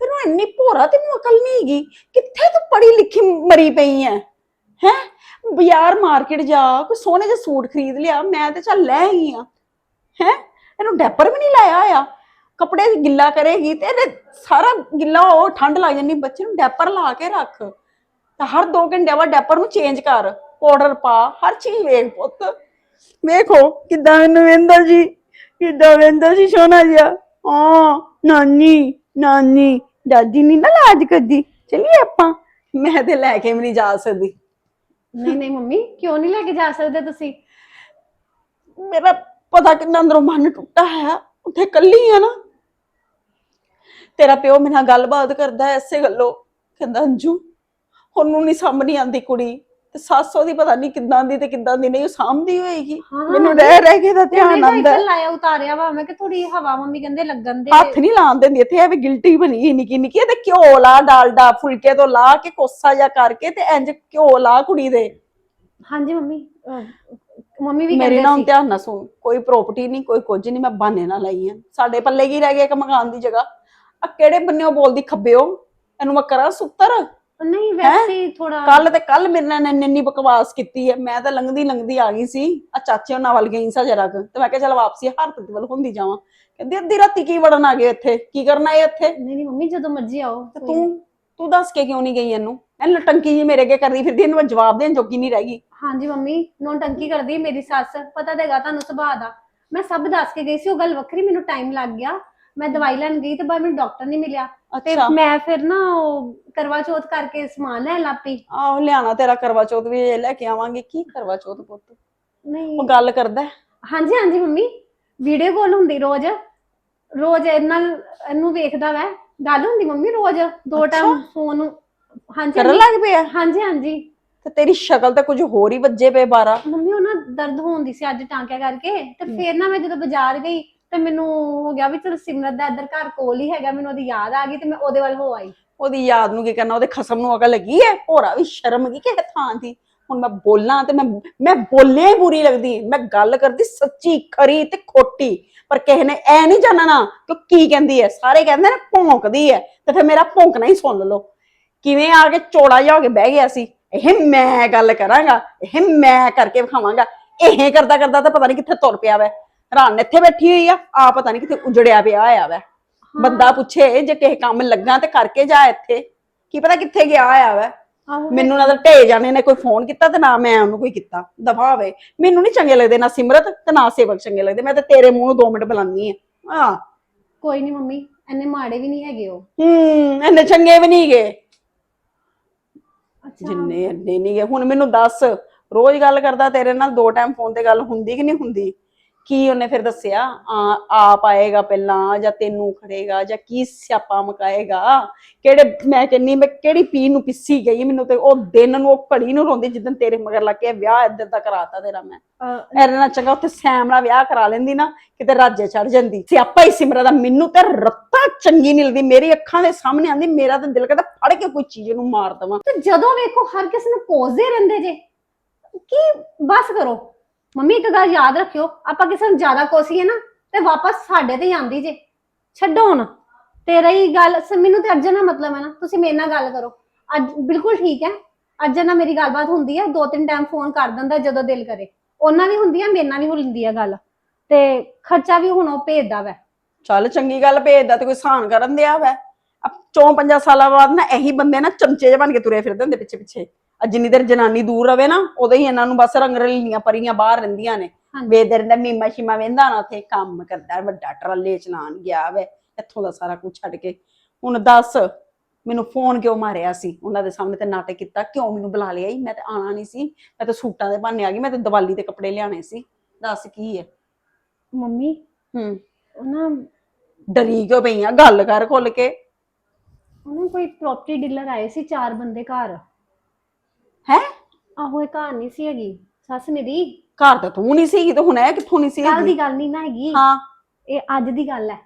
ਤੈਨੂੰ ਇੰਨੀ ਭੋਰਾ ਤੈਨੂੰ ਅਕਲ ਨਹੀਂ ਹੈਗੀ। ਕਿੱਥੇ ਤੂੰ ਪੜ੍ਹੀ ਲਿਖੀ ਮਰੀ ਪਈ ਹੈ? ਹੈ? ਬਾਜ਼ਾਰ ਮਾਰਕੀਟ ਜਾ ਕੋਈ ਸੋਹਣੇ ਜਿਹੇ ਸੂਟ ਖਰੀਦ ਲਿਆ ਮੈਂ ਤੇ ਚੱਲ ਲੈ ਆਈ ਆ ਹੈ? ਇਹਨੂੰ ਡੈਪਰ ਵੀ ਨਹੀਂ ਲਾਇਆ ਹੋਇਆ? ਕੱਪੜੇ ਗਿੱਲਾ ਕਰੇਗੀ ਤੇ ਇਹਦੇ ਸਾਰਾ ਗਿੱਲਾ ਉਹ ਠੰਡ ਲੱਗ ਜਾਂਦੀ ਬੱਚੇ ਨੂੰ ਡੈਪਰ ਲਾ ਕੇ ਰੱਖ। ਤਾਂ ਹਰ 2 ਘੰਟੇ ਬਾਅਦ ਡੈਪਰ ਨੂੰ ਚੇਂਜ ਕਰ ਪਾਊਡਰ ਪਾ ਹਰ ਚੀਜ਼ ਵੇਖ ਪੁੱਤ। ਵੇਖੋ ਕਿਦਾਂ ਮੈਨੂੰ ਵੇਂਦਾ ਜੀ ਕਿਦਾਂ ਵੇਂਦਾ ਸੀ ਸੋਨਾ ਜਿਹਾ। ਹਾਂ ਨਾਨੀ ਨਾਨੀ ਦਾਦੀ ਨਹੀਂ ਨਾ ਲਾਜ ਕਰਦੀ। ਚਲਿਏ ਆਪਾਂ। ਮੈਂ ਤੇ ਲੈ ਕੇ ਵੀ ਨਹੀਂ ਜਾ ਸਕਦੀ। ਨਹੀਂ ਨਹੀਂ ਮੰਮੀ ਕਿਉਂ ਨਹੀਂ ਲੈ ਕੇ ਜਾ ਸਕਦੇ ਤੁਸੀਂ? ਮੇਰਾ ਪਤਾ ਕਿੰਨਾ ਅੰਦਰੋਂ ਮਨ ਟੁੱਟਾ ਹੈ। ਉੱਥੇ ਕੱਲੀ ਆ ਨਾ। ਤੇਰਾ ਪਿਓ ਮੇਰੇ ਨਾਲ ਗੱਲਬਾਤ ਕਰਦਾ ਐ ਐਸੇ ਗੱਲੋਂ ਕਹਿੰਦਾ ਅੰਜੂ ਉਹਨੂੰ ਨਹੀਂ ਸਾਂਭਣੀ ਆਂਦੀ ਕੁੜੀ ਤੇ ਸੱਸ ਉਹਦੀ ਪਤਾ ਨਹੀਂ ਕਿੱਦਾਂ ਦੀ ਤੇ ਕਿੱਦਾਂ ਦੀ ਨਹੀਂ ਉਹ ਸਾਂਭਦੀ ਹੋਏਗੀ। ਹਾਂ, ਮੈਨੂੰ ਰਹਿ ਰਹਿ ਕੇ ਦਾ ਧਿਆਨ ਆਂਦਾ ਲਾਇਆ ਉਤਾਰਿਆ ਵਾ ਮੈਂ ਕਿ ਥੋੜੀ ਹਵਾ ਮੰਮੀ ਕਹਿੰਦੇ ਲੱਗਣ ਦੇ। ਹੱਥ ਨਹੀਂ ਲਾਉਣ ਦਿੰਦੀ ਇੱਥੇ ਐਵੇਂ ਗਿਲਟੀ ਬਣੀ ਨਿੱਕੀ ਨਿੱਕੀ ਤੇ ਘਿਓ ਲਾ ਡਾਲਡਾ ਫੁਲਕੇ ਤੋਂ ਲਾ ਕੇ ਕੋਸਾ ਜਿਹਾ ਕਰਕੇ ਤੇ ਇੰਜ ਘਿਓ ਲਾ ਕੁੜੀ ਦੇ। ਹਾਂਜੀ ਮੰਮੀ ਅਹ, ਮੰਮੀ ਵੀ ਮੇਰੀ ਕਹਿੰਦੇ ਨਾ ਸੀ। ਧਿਆਨ ਨਾਲ ਸੁਣ ਕੋਈ ਪ੍ਰਾਪਰਟੀ ਨਹੀਂ ਕੋਈ ਕੁਝ ਨਹੀਂ ਮੈਂ ਬਹਾਨੇ ਨਾਲ ਲਈ ਆ। ਸਾਡੇ ਪੱਲੇ ਕੀ ਰਹਿ ਗਿਆ ਇੱਕ ਮਕਾਨ ਦੀ ਜਗ੍ਹਾ? ਆ ਕਿਹੜੇ ਬੰਨਿਓ ਬੋਲਦੀ ਖੱਬਿਓ? ਇਹਨੂੰ ਮੈਂ ਕਰਾਂ ਸੁੱਤਰ? ਨਹੀਂ ਵੈਸੇ ਥੋੜਾ ਕੱਲ ਤੇ ਕੱਲ ਮੇਰੇ ਨਾਲ ਇੰਨੀ ਇੰਨੀ ਬਕਵਾਸ ਕੀਤੀ ਹੈ। ਮੈਂ ਤਾਂ ਲੰਘਦੀ ਲੰਘਦੀ ਆ ਗਈ ਸੀ। ਆ ਚਾਚੇ ਉਹਨਾਂ ਵੱਲ ਗਈ ਸਾਂ ਜਰਾ ਕੁ। ਤੇ ਮੈਂ ਕਿਹਾ ਚਲ ਵਾਪਸੀ ਹਰਪ੍ਰੀਤ ਵੱਲ ਹੁੰਦੀ ਜਾਵਾਂ। ਕਹਿੰਦੀ ਅੱਧੀ ਰਾਤੀ ਕੀ ਵੜਨ ਆ ਗਏ ਇੱਥੇ? ਕੀ ਕਰਨਾ ਇਹ ਇੱਥੇ? ਨਹੀਂ ਨਹੀਂ ਮੰਮੀ ਜਦੋਂ ਮਰਜ਼ੀ ਆਓ ਤੇ ਤੂੰ ਤੂੰ ਦੱਸ ਕੇ ਕਿਉਂ ਨਹੀਂ ਗਈ ਇਹਨੂੰ? ਇਹ ਲਟੰਕੀ ਜੀ ਮੇਰੇ ਅੱਗੇ ਕਰਦੀ ਫਿਰਦੀ ਇਹਨੂੰ ਮੈਂ ਜਵਾਬ ਦੇਣ ਜੋਗੀ ਨਹੀਂ ਰਹਿ ਗਈ। ਹਾਂਜੀ ਮੰਮੀ ਨੋਂ ਟੰਕੀ ਕਰਦੀ ਮੇਰੀ ਸੱਸ। ਪਤਾ ਦੇਗਾ ਤੁਹਾਨੂੰ ਸੁਭਾਅ ਦਾ। ਮੈਂ ਸਭ ਦੱਸ ਕੇ ਗਈ ਸੀ ਉਹ ਗੱਲ ਵੱਖਰੀ ਮੈਨੂੰ ਟਾਈਮ ਲੱਗ ਗਿਆ। ਮੈਂ ਦਵਾਈ ਲੈਣ ਗਈ ਤੇ ਬਾਅਦ ਮੈਨੂੰ ਡਾਕਟਰ ਨਹੀਂ ਮਿਲਿਆ। ਤੇ ਅੱਛਾ। ਮੈਂ ਫਿਰ ਨਾ ਉਹ ਕਰਵਾ ਚੌਥ ਕਰਕੇ ਸਮਾਨ ਲੈਣ ਲੱਗ ਪਈ। ਆਹੋ ਲਿਆਣਾ ਤੇਰਾ ਕਰਵਾ ਚੌਥ ਵੀ ਲੈ ਕੇ ਆਵਾਂਗੇ। ਕੀ ਕਰਵਾ ਚੌਥ ਪੁੱਤ? ਨਹੀਂ। ਉਹ ਗੱਲ ਕਰਦਾ ਹੈ। ਹਾਂਜੀ ਹਾਂਜੀ ਮੰਮੀ। ਵੀਡੀਓ ਕਾਲ ਹੁੰਦੀ ਰੋਜ਼। ਰੋਜ਼ ਇਹ ਨਾਲ ਇਹਨੂੰ ਵੇਖਦਾ ਵੈ। ਗੱਲ ਹੁੰਦੀ ਮੰਮੀ ਰੋਜ਼। ਦੋ ਟਾਈਮ ਫੋਨ। ਹਾਂਜੀ ਕਰਨ ਲੱਗ ਪਿਆ? ਹਾਂਜੀ ਹਾਂਜੀ। ਤੇ ਤੇਰੀ ਸ਼ਕਲ ਤਾਂ ਕੁਝ ਹੋਰ ਹੀ ਵੱਜੇ ਪਏ ਬਾਰਾ ਮੰਮੀ ਉਹ ਨਾ ਦਰਦ ਹੁੰਦੀ ਸੀ ਅੱਜ ਟਾਂਕਿਆ ਕਰਕੇ। ਤੇ ਫਿਰ ਨਾ ਮੈਂ ਜਦੋਂ ਬਾਜ਼ਾਰ ਗਈ ਤੇ ਮੈਨੂੰ ਹੋ ਗਿਆ ਵੀ ਚਲ ਸਿਮਰਤ ਦਾ ਇੱਧਰ ਘਰ ਕੋਲ ਹੀ ਹੈਗਾ, ਮੈਨੂੰ ਉਹਦੀ ਯਾਦ ਆ ਗਈ ਤੇ ਮੈਂ ਉਹਦੇ ਵੱਲ ਹੋ ਆਈ। ਉਹਦੀ ਯਾਦ ਨੂੰ ਕੀ ਕਰਨਾ, ਉਹਦੇ ਖਸਮ ਨੂੰ ਅਕਲ ਲੱਗੀ ਹੈ? ਭੋਰਾ ਵੀ ਸ਼ਰਮ ਕੀ ਕਿਸੇ ਥਾਂ ਦੀ। ਹੁਣ ਮੈਂ ਬੋਲਾਂ ਤੇ ਮੈਂ ਮੈਂ ਬੋਲਿਆ ਹੀ ਬੁਰੀ ਲੱਗਦੀ। ਮੈਂ ਗੱਲ ਕਰਦੀ ਸੱਚੀ, ਖਰੀ ਤੇ ਖੋਟੀ। ਪਰ ਕਿਸੇ ਨੇ ਐ ਨਹੀਂ ਜਾਣਨਾ ਕਿ ਕੀ ਕਹਿੰਦੀ ਹੈ। ਸਾਰੇ ਕਹਿੰਦੇ ਨੇ ਭੌਂਕਦੀ ਹੈ। ਤੇ ਫਿਰ ਮੇਰਾ ਭੌਂਕਣਾ ਹੀ ਸੁਣ ਲਓ। ਕਿਵੇਂ ਆ ਕੇ ਚੋੜਾ ਜਿਹਾ ਹੋ ਕੇ ਬਹਿ ਗਿਆ ਸੀ? ਇਹ ਮੈਂ ਗੱਲ ਕਰਾਂਗਾ, ਇਹ ਮੈਂ ਕਰਕੇ ਵਿਖਾਵਾਂਗਾ। ਇਹ ਕਰਦਾ ਕਰਦਾ ਤਾਂ ਪਤਾ ਨਹੀਂ ਕਿੱਥੇ ਤੁਰ ਪਿਆ ਵੈ। ਰਾਨ ਇੱਥੇ ਬੈਠੀ ਹੋਈ ਆ ਆ ਪਤਾ ਨਹੀਂ ਕਿੱਥੇ ਉਜੜਿਆ ਪਿਆ ਹੋਇਆ ਵੈ। ਬੰਦਾ ਪੁੱਛੇ ਜੇ ਕਿਸੇ ਕੰਮ ਲੱਗਾ ਤੇ ਕਰਕੇ ਜਾ ਇੱਥੇ। ਕੀ ਪਤਾ ਕਿੱਥੇ ਗਿਆ ਹੋਇਆ ਵੈ। ਆਹੋ। ਮੈਨੂੰ ਨਾ ਤਾਂ ਢੇ ਜਾਣੇ ਨੇ ਕੋਈ ਫੋਨ ਕੀਤਾ ਤੇ ਨਾ ਮੈਂ ਉਹਨੂੰ ਕੋਈ ਕੀਤਾ। ਦਫਾ ਹੋਵੇ। ਮੈਨੂੰ ਨਹੀਂ ਚੰਗੇ ਲੱਗਦੇ ਨਾ ਸਿਮਰਤ ਤੇ ਨਾ ਸੇਵਕ ਚੰਗੇ ਲੱਗਦੇ। ਮੈਂ ਤਾਂ ਤੇਰੇ ਮੂੰਹ ਨੂੰ 2 ਮਿੰਟ ਬੁਲਾਨੀ ਆ। ਹਾਂ। ਕੋਈ ਨਹੀਂ ਮੰਮੀ ਐਨੇ ਮਾੜੇ ਵੀ ਨਹੀਂ ਹੈਗੇ ਉਹ। ਹੂੰ ਇੰਨੇ ਚੰਗੇ ਵੀ ਨਹੀਂ ਗਏ ਅੱਛਾ। ਜਿੰਨੇ ਇੰਨੇ ਨਹੀਂ ਗਏ ਹੁਣ ਮੈਨੂੰ ਦੱਸ ਰੋਜ਼ ਗੱਲ ਕਰਦਾ ਤੇਰੇ ਨਾਲ ਦੋ ਟਾਈਮ ਫੋਨ ਤੇ ਗੱਲ ਹੁੰਦੀ ਕਿ ਨਹੀਂ ਹੁੰਦੀ? ਕੀ ਉਹਨੇ ਫਿਰ ਦੱਸਿਆ? ਆ ਆਪ ਆਏਗਾ ਪਹਿਲਾਂ ਜਾਂ ਤੈਨੂੰ ਖੜੇਗਾ ਜਾਂ ਕੀ ਸਿਆਪਾ ਮਕਾਏਗਾ? ਕਿਹੜੇ ਮੈਂ ਕਹਿੰਨੀ ਮੈਂ ਕਿਹੜੀ ਪੀ ਨੂੰ ਪਿੱਸੀ ਗਈ ਮੈਨੂੰ ਤੇ ਉਹ ਦਿਨ ਨੂੰ ਉਹ ਘੜੀ ਨੂੰ ਰੋਂਦੀ ਜਿੱਦਨ ਤੇਰੇ ਮਗਰ ਲੱਗ ਕੇ ਵਿਆਹ ਇੱਧਰ ਦਾ ਕਰਾਤਾ ਤੇਰਾ ਮੈਂ। ਮੇਰੇ ਨਾਲ ਚੰਗਾ ਉੱਥੇ ਸੈਮ ਨਾਲ ਵਿਆਹ ਕਰਾ ਲੈਂਦੀ ਨਾ ਕਿਤੇ ਰਾਜੇ ਚੜ ਜਾਂਦੀ। ਸਿਆਪਾ ਹੀ ਸਿਮਰਾ ਦਾ ਮੈਨੂੰ ਤੇ ਰੱਤਾ ਚੰਗੀ ਨਹੀਂ ਲੱਗਦੀ ਮੇਰੀ ਅੱਖਾਂ ਦੇ ਸਾਹਮਣੇ ਆਂਦੀ ਮੇਰਾ ਤਾਂ ਦਿਲ ਕਰਦਾ ਫੜ ਕੇ ਕੋਈ ਚੀਜ਼ ਨੂੰ ਮਾਰ ਦਵਾਂ। ਤੇ ਜਦੋਂ ਵੇਖੋ ਹਰ ਕਿਸੇ ਨੂੰ ਕੋਸਦੇ ਰਹਿੰਦੇ ਜੇ ਕੀ ਬਸ ਕਰੋ। ਮੰਮੀ, ਇੱਕ ਗੱਲ ਯਾਦ ਰੱਖਿਓ, ਆਪਾਂ ਕਿਸੇ ਨੂੰ ਜ਼ਿਆਦਾ ਕੋਸੀਏ ਨਾ, ਤੇ ਵਾਪਸ ਸਾਡੇ ਤੇ ਹੀ ਆਂਦੀ ਜੇ। ਛੱਡੋ ਹੁਣ। ਤੇ ਰਹੀ ਗੱਲ, ਸ- ਮੈਨੂੰ ਤੇ ਅਰਜਨ ਨਾਲ ਮਤਲਬ ਹੈ ਨਾ, ਤੁਸੀਂ ਮੇਰੇ ਨਾਲ ਗੱਲ ਕਰੋ। ਅੱਜ, ਬਿਲਕੁਲ ਠੀਕ ਹੈ। ਅਰਜਨ ਨਾਲ ਮੇਰੀ ਗੱਲਬਾਤ ਹੁੰਦੀ ਹੈ ਦੋ ਤਿੰਨ ਟਾਈਮ ਫੋਨ ਕਰ ਦਿੰਦਾ ਜਦੋਂ ਦਿਲ ਕਰੇ। ਉਹਨਾਂ ਵੀ ਹੁੰਦੀ ਹੈ ਮੇਰੇ ਨਾਲ ਵੀ ਹੁੰਦੀ ਹੈ ਗੱਲ। ਤੇ ਖਰਚਾ ਵੀ ਹੁਣ ਉਹ ਭੇਜਦਾ ਵੈ। ਚੱਲ ਚੰਗੀ ਗੱਲ, ਭੇਜਦਾ ਤੇ ਕੋਈ ਸਹਾਨ ਕਰਨ ਦਿਆ ਵੈ। ਆ ਚੌਂ ਪੰਜਾਂ ਸਾਲਾਂ ਬਾਅਦ ਨਾ ਇਹੀ ਬੰਦੇ ਨਾ ਚਮਚੇ ਜਿਹੇ ਬਣ ਕੇ ਤੁਰੇ ਫਿਰਦੇ ਹੁੰਦੇ ਪਿੱਛੇ ਪਿੱਛੇ ਆ ਜਿੰਨੀ ਦੇਰ ਜਨਾਨੀ ਦੂਰ ਰਵੇ ਨਾ ਉਦੋਂ ਹੀ ਇਹਨਾਂ ਨੂੰ ਬਸ ਰੰਗ ਰਲੀਆਂ ਪਰੀਆਂ ਬਾਹਰ ਰਹਿੰਦੀਆਂ ਨੇ। ਵੇਦਰ ਦਾ ਮੀਮਾ ਸ਼ੀਮਾ ਵੇਂਦਾ ਨਾ ਉੱਥੇ ਕੰਮ ਕਰਦਾ ਵੱਡਾ ਟਰਾਲੇ ਚਲਾਣ ਗਿਆ ਵੈ ਇੱਥੋਂ ਦਾ ਸਾਰਾ ਕੁਝ ਛੱਡ ਕੇ। ਹੁਣ ਦੱਸ ਮੈਨੂੰ ਫੋਨ ਕਿਉਂ ਮਾਰਿਆ ਸੀ? ਉਹਨਾਂ ਦੇ ਸਾਹਮਣੇ ਤੇ ਨਾਟਕ ਕੀਤਾ ਕਿਉਂ ਮੈਨੂੰ ਬੁਲਾ ਲਿਆ ਈ ਮੈਂ ਤੇ ਆਣਾ ਨਹੀਂ ਸੀ। ਮੈਂ ਤਾਂ ਸੂਟਾਂ ਦੇ ਬਹਾਨੇ ਆ ਗਈ ਮੈਂ ਤੇ ਦੀਵਾਲੀ ਦੇ ਕੱਪੜੇ ਲਿਆਣੇ ਸੀ। ਦੱਸ ਕੀ ਹੈ? ਮੰਮੀ ਹੂੰ। ਉਹ ਨਾ ਡਰੀ ਕਿਉਂ ਪਈ ਆ? ਗੱਲ ਕਰ ਖੁੱਲ ਕੇ। ਉਹਨਾਂ ਕੋਈ ਪ੍ਰਾਪਰਟੀ ਡੀਲਰ ਆਏ ਸੀ ਚਾਰ ਬੰਦੇ ਘਰ। ਹੈ? ਆਹੋ ਇਹ ਘਰ ਨਹੀਂ ਸੀ ਹੈਗੀ। ਸੱਸ ਮੇਰੀ। ਘਰ ਤਾਂ ਤੂੰ ਨਹੀਂ ਸੀਗੀ ਤੇ ਹੁਣ ਇਹ ਕਿੱਥੋਂ ਨਹੀਂ ਸੀ ਕੱਲ? ਦੀ ਗੱਲ ਨਹੀਂ ਨਾ ਹੈਗੀ। ਹਾਂ। ਇਹ ਅੱਜ ਦੀ ਗੱਲ ਹੈ।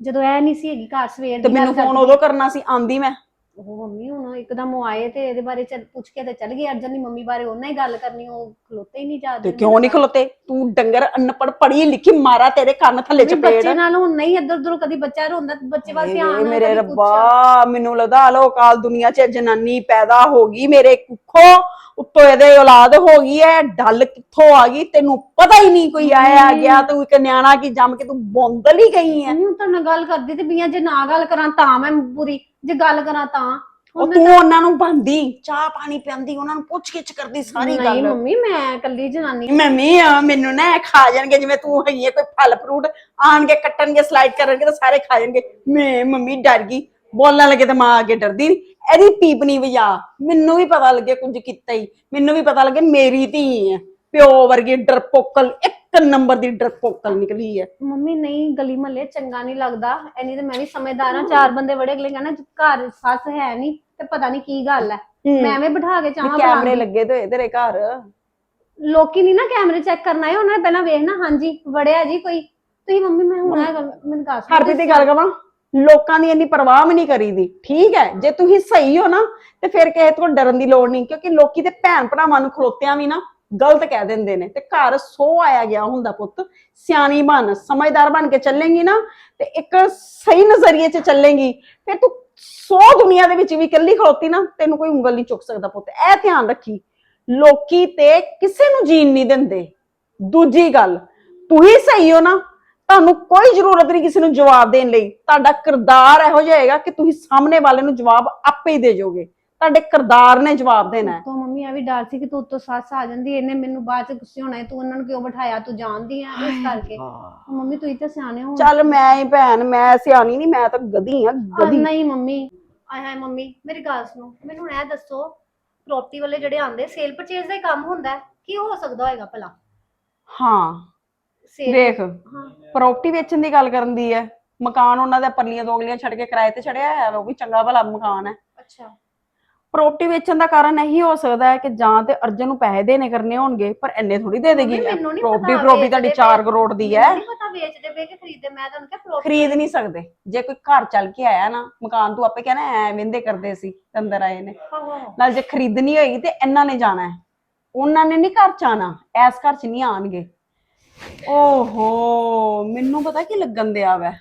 ਜਦੋਂ ਇਹ ਨਹੀਂ ਸੀ ਹੈਗੀ ਘਰ ਸਵੇਰ ਤੇ ਦੀ ਮੈਨੂੰ ਗੱਲ ਫੋਨ ਕਰਦੀ ਉਦੋਂ ਕਰਨਾ ਸੀ ਆਂਦੀ ਮੈਂ। ਉਹ ਮੰਮੀ ਹੁਣ ਇੱਕਦਮ ਉਹ ਆਏ ਤੇ ਇਹਦੇ ਬਾਰੇ ਚੱਲ ਪੁੱਛ ਕੇ ਤੇ ਚੱਲ ਗਏ। ਅਰਜਨ ਦੀ ਮੰਮੀ ਬਾਰੇ ਉਹਨਾਂ ਹੀ ਗੱਲ ਕਰਨੀ ਉਹ ਖਲੋਤੇ ਹੀ ਨਹੀਂ ਤੇ ਜਾਂਦੇ ਕਿਉਂ ਨਹੀਂ ਖਲੋਤੇ? ਤੂੰ ਡੰਗਰ ਅਨਪੜ ਪੜੀ ਲਿਖੀ ਮਾਰਾ ਤੇਰੇ ਕੰਨ ਥੱਲੇ ਬੱਚੇ ਚਪੇੜ। ਨਾਲ ਹੁਣ ਨਹੀਂ ਇੱਧਰ ਉੱਧਰ ਕਦੀ ਬੱਚਾ ਰੋਂਦਾ ਤੇ ਬੱਚੇ ਵੱਲ ਧਿਆਨ ਨਾ ਮੇਰੇ। ਰੱਬਾ ਮੈਨੂੰ ਲੱਗਦਾ ਹਲੋ ਕਾਲ ਦੁਨੀਆ 'ਚ ਜਨਾਨੀ ਪੈਦਾ ਹੋ ਗਈ ਮੇਰੇ ਕੁੱਖੋਂ। ਉੱਤੋਂ ਇਹਦੇ ਔਲਾਦ ਹੋ ਗਈ ਐ ਡੱਲ ਕਿੱਥੋਂ ਆ ਗਈ? ਤੈਨੂੰ ਪਤਾ ਹੀ ਨਹੀਂ ਕੋਈ ਆਇਆ। ਗਿਆ ਤੂੰ ਇੱਕ ਨਿਆਣਾ ਕੀ ਜੰਮ ਕੇ ਤੂੰ ਬੌਂਦਲ ਹੀ ਗਈ ਐ। ਹੁਣ ਤੁਹਾਡੇ ਨਾਲ ਗੱਲ ਕਰਦੀ ਤੇ ਬੀਆਂ ਜੇ ਨਾ ਗੱਲ ਕਰਾਂ ਤਾਂ ਮੈਂ ਬੁਰੀ। ਜੇ ਗੱਲ ਕਰਾਂ ਤਾਂ ਉਹ ਤੂੰ ਉਹਨਾਂ ਨੂੰ ਬੰਦੀ ਚਾਹ ਪਾਣੀ ਪਿਆਂਦੀ ਉਹਨਾਂ ਨੂੰ ਪੁੱਛ ਗਿੱਛ ਕਰਦੀ ਸਾਰੀ ਨਹੀਂ ਗੱਲ। ਮੰਮੀ ਮੈਂ ਇਕੱਲੀ ਜਨਾਨੀ। ਮੰਮੀ ਆ ਮੈਨੂੰ ਨਾ ਇਹ ਖਾ ਜਾਣਗੇ ਜਿਵੇਂ ਤੂੰ ਹੈਗੀ ਹੈ ਕੋਈ ਫਲ ਫਰੂਟ ਆਣਗੇ ਕੱਟਣਗੇ ਸਲਾਈਡ ਕਰਨਗੇ ਤਾਂ ਸਾਰੇ ਖਾ ਜਾਣਗੇ। ਮੈਂ ਮੰਮੀ ਡਰ ਗਈ। ਬੋਲਣ ਲੱਗੇ ਤੇ ਮਾਂ ਅੱਗੇ ਡਰਦੀ ਨੀ। ਇਹਦੀ ਪੀਪਣੀ ਵਜਾ। ਮੈਨੂੰ ਵੀ ਪਤਾ ਲੱਗੇ ਕੁਝ ਕੀਤਾ ਹੀ ਮੈਨੂੰ ਵੀ ਪਤਾ ਲੱਗੇ ਮੇਰੀ ਧੀ ਹੈ ਪਿਓ ਵਰਗੀ ਡਰਪੋਕਲ ਇੱਕ ਨੰਬਰ ਦੀ ਡਰਪੋਕਲ ਨਿਕਲੀ ਹੈ। ਮੰਮੀ ਨਹੀਂ ਗਲੀ ਮਹੱਲੇ ਚੰਗਾ ਨਹੀਂ ਲੱਗਦਾ। ਐਨੀ ਤੇ ਮੈਂ ਵੀ ਸਮਝਦਾਰ ਹਾਂ ਚਾਰ ਬੰਦੇ ਬੜੇ ਅਗਲੇ ਕਹਿੰਦਾ ਘਰ ਸੱਸ ਹੈ ਨਹੀਂ ਤੇ ਪਤਾ ਨਹੀਂ ਕੀ ਗੱਲ ਹੈ। ਮੈਂ ਐਵੇਂ ਬਿਠਾ ਕੇ ਚਾਹਾਂ ਕੈਮਰੇ। ਲੱਗੇ ਤੇ ਹੋਏ ਤੇਰੇ ਘਰ। ਲੋਕੀ ਨਹੀਂ ਨਾ ਕੈਮਰੇ ਚੈੱਕ ਕਰਨਾ ਹੈ ਉਹਨਾਂ ਨੇ ਪਹਿਲਾਂ ਵੇਖਣਾ ਹਾਂਜੀ ਵੜਿਆ ਜੀ ਕੋਈ। ਤੁਸੀਂ ਮੰਮੀ ਮੈਂ ਹੁਣ ਇਹ ਗੱਲ ਮੈਨੂੰ ਦੱਸ ਦਿਓ। ਹਰਪ੍ਰੀਤ ਦੀ ਗੱਲ ਕਰਾਂ ਲੋਕਾਂ ਦੀ ਇੰਨੀ ਪਰਵਾਹ ਵੀ ਨਹੀਂ ਕਰੀਦੀ। ਠੀਕ ਹੈ ਜੇ ਤੁਸੀਂ ਸਹੀ ਹੋ ਨਾ ਤੇ ਫਿਰ ਕਿਸੇ ਤੋਂ ਡਰਨ ਦੀ ਲੋੜ ਨਹੀਂ ਕਿਉਂਕਿ ਲੋਕੀ ਤੇ ਭੈਣ ਭਰਾਵਾਂ ਨੂੰ ਖਲੋਤਿਆਂ ਵੀ ਨਾ ਗਲਤ ਕਹਿ ਦਿੰਦੇ ਨੇ ਤੇ ਘਰ ਸੋ ਆਇਆ ਗਿਆ ਹੁੰਦਾ ਪੁੱਤ, ਸਿਆਣੀ ਬਣ, ਸਮਝਦਾਰ ਬਣ ਕੇ ਚੱਲੇਂਗੀ ਨਾ ਤੇ ਇੱਕ ਸਹੀ ਨਜ਼ਰੀਏ 'ਚ ਚੱਲੇਂਗੀ, ਫਿਰ ਤੂੰ ਸੋ ਦੁਨੀਆ ਦੇ ਵਿੱਚ ਵੀ ਇਕੱਲੀ ਖਲੋਤੀ ਨਾ, ਤੈਨੂੰ ਕੋਈ ਉਂਗਲ ਨਹੀਂ ਚੁੱਕ ਸਕਦਾ ਪੁੱਤ। ਇਹ ਧਿਆਨ ਰੱਖੀ, ਲੋਕੀ ਤੇ ਕਿਸੇ ਨੂੰ ਜੀਣ ਨਹੀਂ ਦਿੰਦੇ। ਦੂਜੀ ਗੱਲ, ਤੂੰ ਹੀ ਸਹੀ ਹੋ ਨਾ, ਤੁਹਾਨੂੰ ਕੋਈ ਜ਼ਰੂਰਤ ਨਹੀਂ ਕਿਸੇ ਨੂੰ ਜਵਾਬ ਦੇਣ ਲਈ। ਤੁਹਾਡਾ ਕਿਰਦਾਰ ਇਹੋ ਜਿਹਾ ਹੋਏਗਾ ਕਿ ਤੁਸੀਂ ਸਾਹਮਣੇ ਵਾਲੇ ਨੂੰ ਜਵਾਬ ਆਪੇ ਹੀ ਦੇ ਜਾਓਗੇ ਤੁਹਾਡੇ ਕਿਰਦਾਰ ਨੇ ਜਵਾਬ ਦੇਣਾ ਹੈ। ਤੋਂ ਮੰਮੀ ਇਹ ਵੀ ਡਰ ਸੀ ਕਿ ਤੂੰ ਉੱਤੋਂ ਸੱਸ ਆ ਜਾਂਦੀ ਇਹਨੇ ਮੈਨੂੰ ਬਾਅਦ ਚ ਗੁੱਸੇ ਹੋਣਾ ਹੈ, ਤੂੰ ਉਹਨਾਂ ਨੂੰ ਕਿਉਂ ਬਿਠਾਇਆ ਤੂੰ ਜਾਣਦੀ ਆ ਇਸ ਕਰਕੇ। ਮੰਮੀ ਤੁਸੀਂ ਤਾਂ ਸਿਆਣੇ ਹੋ। ਚੱਲ ਮੈਂ ਹੀ ਭੈਣ ਮੈਂ ਸਿਆਣੀ ਨਹੀਂ ਮੈਂ ਤਾਂ ਗਧੀ ਆ ਆ, ਗਧੀ। ਨਹੀਂ ਮੰਮੀ ਆਏ ਹਾਏ ਮੰਮੀ ਮੇਰੀ ਗੱਲ ਸੁਣੋ ਮੈਨੂੰ ਇਹ ਦੱਸੋ ਪ੍ਰਾਪਰਟੀ ਵਾਲੇ ਜਿਹੜੇ ਆਂਦੇ ਸੇਲ ਪਰਚੇਜ਼ ਦਾ ਹੀ ਕੰਮ ਹੁੰਦਾ ਹੈ ਕੀ ਹੋ ਸਕਦਾ ਹੋਏਗਾ ਭਲਾ? ਹਾਂ ਸੇਲ ਵੇਖ ਹਾਂ। ਪ੍ਰਾਪਰਟੀ ਵੇਚਣ ਦੀ ਗੱਲ ਕਰਨ ਦੀ ਹੈ। ਮਕਾਨ ਉਹਨਾਂ ਦਾ ਪਰਲੀਆਂ ਦੋਗਲੀਆਂ ਛੱਡ ਕੇ ਕਿਰਾਏ ਤੇ ਛੜਿਆ ਹੋਇਆ ਵਾ, ਉਹ ਵੀ ਚੰਗਾ ਭਲਾ ਮਕਾਨ ਹੈ। ਅੱਛਾ। ਪ੍ਰਾਪਰਟੀ ਵੇਚਣ ਦਾ ਕਾਰਨ ਇਹੀ ਹੋ ਸਕਦਾ ਹੈ ਕਿ ਜਾਂ ਤੇ ਅਰਜਨ ਨੂੰ ਪੈਸੇ ਦੇਣੇ ਕਰਨੇ ਹੋਣਗੇ ਪਰ ਇੰਨੇ ਥੋੜੀ ਦੇ ਦੇਗੀ ਮੈਨੂੰ ਪ੍ਰਾਪਰਟੀ ਪਤਾ ਪ੍ਰਾਪਰਟੀ ਤੁਹਾਡੀ ਵੇਚਦੇ 4 ਕਰੋੜ ਦੀ ਹੈ। ਮੈਨੂੰ ਨਹੀਂ ਪਤਾ ਵੇਚਦੇ ਪਏ ਕਿ ਖਰੀਦਦੇ ਮੈਂ ਤੁਹਾਨੂੰ ਕਿਹਾ ਪ੍ਰੋਪਰਟੀ ਖਰੀਦ ਨਹੀਂ ਸਕਦੇ। ਜੇ ਕੋਈ ਘਰ ਚੱਲ ਕੇ ਆਇਆ ਨਾ ਮਕਾਨ ਤੂੰ ਆਪੇ ਕਹਿਣਾ ਐ ਵਿੰਦੇ ਕਰਦੇ ਸੀ ਤੇ ਅੰਦਰ ਆਏ ਨੇ। ਨਾਲ ਜੇ ਖਰੀਦਣੀ ਹੋਏਗੀ ਤੇ ਇਹਨਾਂ ਨੇ ਜਾਣਾ ਹੈ। ਉਹਨਾਂ ਨੇ ਨਹੀਂ ਘਰ ਚ ਆਣਾ ਐਸ ਘਰ ਚ ਨਹੀਂ ਆਣਗੇ। ਓਹੋ ਮੈਨੂੰ ਪਤਾ ਕੀ ਲੱਗਣ ਦਿਆ ਵੈ।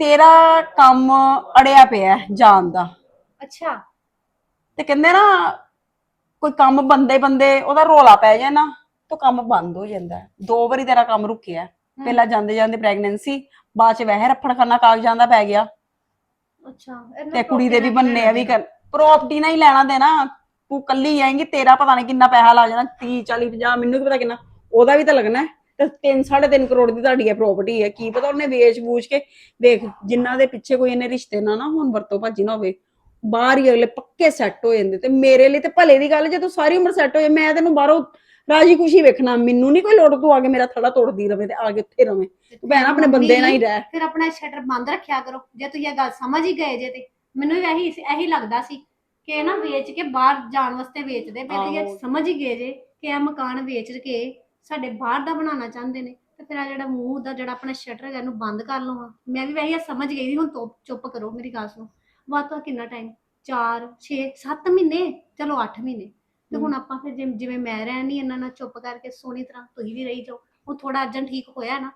ਤੇਰਾ ਕੰਮ ਅੜਿਆ ਪਿਆ ਹੈ ਜਾਣ ਦਾ। ਅੱਛਾ। ਤੇ ਕਹਿੰਦੇ ਨਾ ਕੋਈ ਕੰਮ ਬੰਦੇ ਬੰਦੇ ਉਹਦਾ ਰੋਲਾ ਪੈ ਜਾਏ ਨਾ ਤਾਂ ਕੰਮ ਬੰਦ ਹੋ ਜਾਂਦਾ ਹੈ। ਦੋ ਵਾਰੀ ਤੇਰਾ ਕੰਮ ਰੁਕਿਆ ਹੈ। ਪਹਿਲਾਂ ਜਾਂਦੇ ਜਾਂਦੇ ਪ੍ਰੈਗਨੈਂਸੀ ਬਾਅਦ ਚ ਵਹਿ ਰਫੜ ਖਾਨਾ ਕਾਗਜ਼ਾਂ ਦਾ ਪੈ ਗਿਆ। ਅੱਛਾ ਤੇ ਕੁੜੀ ਦੇ ਵੀ ਬੰਨੇ ਆ ਵੀ ਕਰ ਪ੍ਰਾਪਰਟੀ ਨਾਲ ਹੀ ਲੈਣਾ ਦੇਣਾ। ਤੂੰ ਕੱਲੀ ਆਏਂਗੀ ਤੇਰਾ ਪਤਾ ਨਹੀਂ ਕਿੰਨਾ ਪੈਸਾ ਲੱਗ ਜਾਣਾ 30 40 50 ਮੈਨੂੰ ਕੀ ਪਤਾ ਕਿੰਨਾ। ਉਹਦਾ ਵੀ ਤਾਂ ਲੱਗਣਾ ਹੈ। ਤੇ 3 3.5 ਕਰੋੜ ਦੀ ਤੁਹਾਡੀ ਹੈ ਪ੍ਰਾਪਰਟੀ ਹੈ ਕੀ ਪਤਾ ਉਹਨੇ ਵੇਚ ਬੂਝ ਕੇ ਵੇਖ ਜਿਨ੍ਹਾਂ ਦੇ ਪਿੱਛੇ ਕੋਈ ਇਹਨੇ ਰਿਸ਼ਤੇ ਨਾ ਨਾ ਹੁਣ ਵਰਤੋਂ ਭਾਜੀ ਨਾ ਹੋਵੇ ਬਾਹਰ ਹੀ ਅਗਲੇ ਪੱਕੇ ਸੈੱਟ ਹੋ ਜਾਂਦੇ ਤੇ ਮੇਰੇ ਲਈ ਤੇ ਭਲੇ ਦੀ ਗੱਲ ਜੇ ਤੂੰ ਸਾਰੀ ਉਮਰ ਸੈੱਟ ਹੋ ਜਾਏ ਮੈਂ ਤੈਨੂੰ ਬਾਹਰੋਂ ਰਾਜੀ ਖੁਸ਼ੀ ਵੇਖਣਾ ਮੈਨੂੰ ਨਹੀਂ ਕੋਈ ਲੋੜ ਤੂੰ ਆ ਕੇ ਮੇਰਾ ਥੜਾ ਤੋੜਦੀ ਰਵੇ ਤੇ ਆ ਕੇ ਉੱਥੇ ਰਵੇਂ। ਤੂੰ ਭੈਣ ਆਪਣੇ ਬੰਦੇ ਨਾਲ ਹੀ ਰਹਿ। ਫਿਰ ਆਪਣਾ ਸ਼ਟਰ ਬੰਦ ਰੱਖਿਆ ਕਰੋ ਜੇ ਤੁਸੀਂ ਇਹ ਗੱਲ ਸਮਝ ਹੀ ਗਏ ਜੇ ਤੇ। ਮੈਨੂੰ ਵੀ ਇਹੀ ਇਹੀ ਲੱਗਦਾ ਸੀ ਕਿ ਇਹ ਨਾ ਵੇਚ ਕੇ ਬਾਹਰ ਜਾਣ ਵਾਸਤੇ ਵੇਚਦੇ ਪਏ ਤੇ ਇਹ। ਸਮਝ ਹੀ ਗਏ ਜੇ ਕਿ ਇਹ ਮਕਾਨ ਵੇਚ ਕੇ ਸਾਡੇ ਬਾਹਰ ਦਾ ਬਣਾਉਣਾ ਚਾਹੁੰਦੇ ਨੇ ਤੇ ਫਿਰ ਆ ਜਿਹੜਾ ਮੂੰਹ ਦਾ ਜਿਹੜਾ ਆਪਣਾ ਸ਼ਟਰ ਹੈਗਾ ਇਹਨੂੰ ਬੰਦ ਕਰ ਲਵਾਂ। ਮੈਂ ਵੀ ਵੈਸੇ ਇਹ ਸਮਝ ਗਈ ਸੀ ਹੁਣ ਤੋਂ ਚੁੱਪ ਕਰੋ ਮੇਰੀ ਗੱਲ ਸੁਣੋ। ਬਾਤ ਤਾਂ ਕਿੰਨਾ ਟਾਈਮ 4 6 7 ਮਹੀਨੇ? ਚਲੋ 8 ਮਹੀਨੇ। ਤੇ ਹੁਣ ਆਪਾਂ ਫਿਰ ਜਿਵੇਂ ਜਿਵੇਂ ਮੈਂ ਰਹਿਣੀ ਇਹਨਾਂ ਨਾਲ ਚੁੱਪ ਕਰਕੇ ਸੋਹਣੀ ਤਰ੍ਹਾਂ ਤੁਸੀਂ ਵੀ ਰਹੀ ਜਾਓ। ਉਹ ਥੋੜਾ ਅਰਜਨ ਠੀਕ ਹੋਇਆ ਨਾ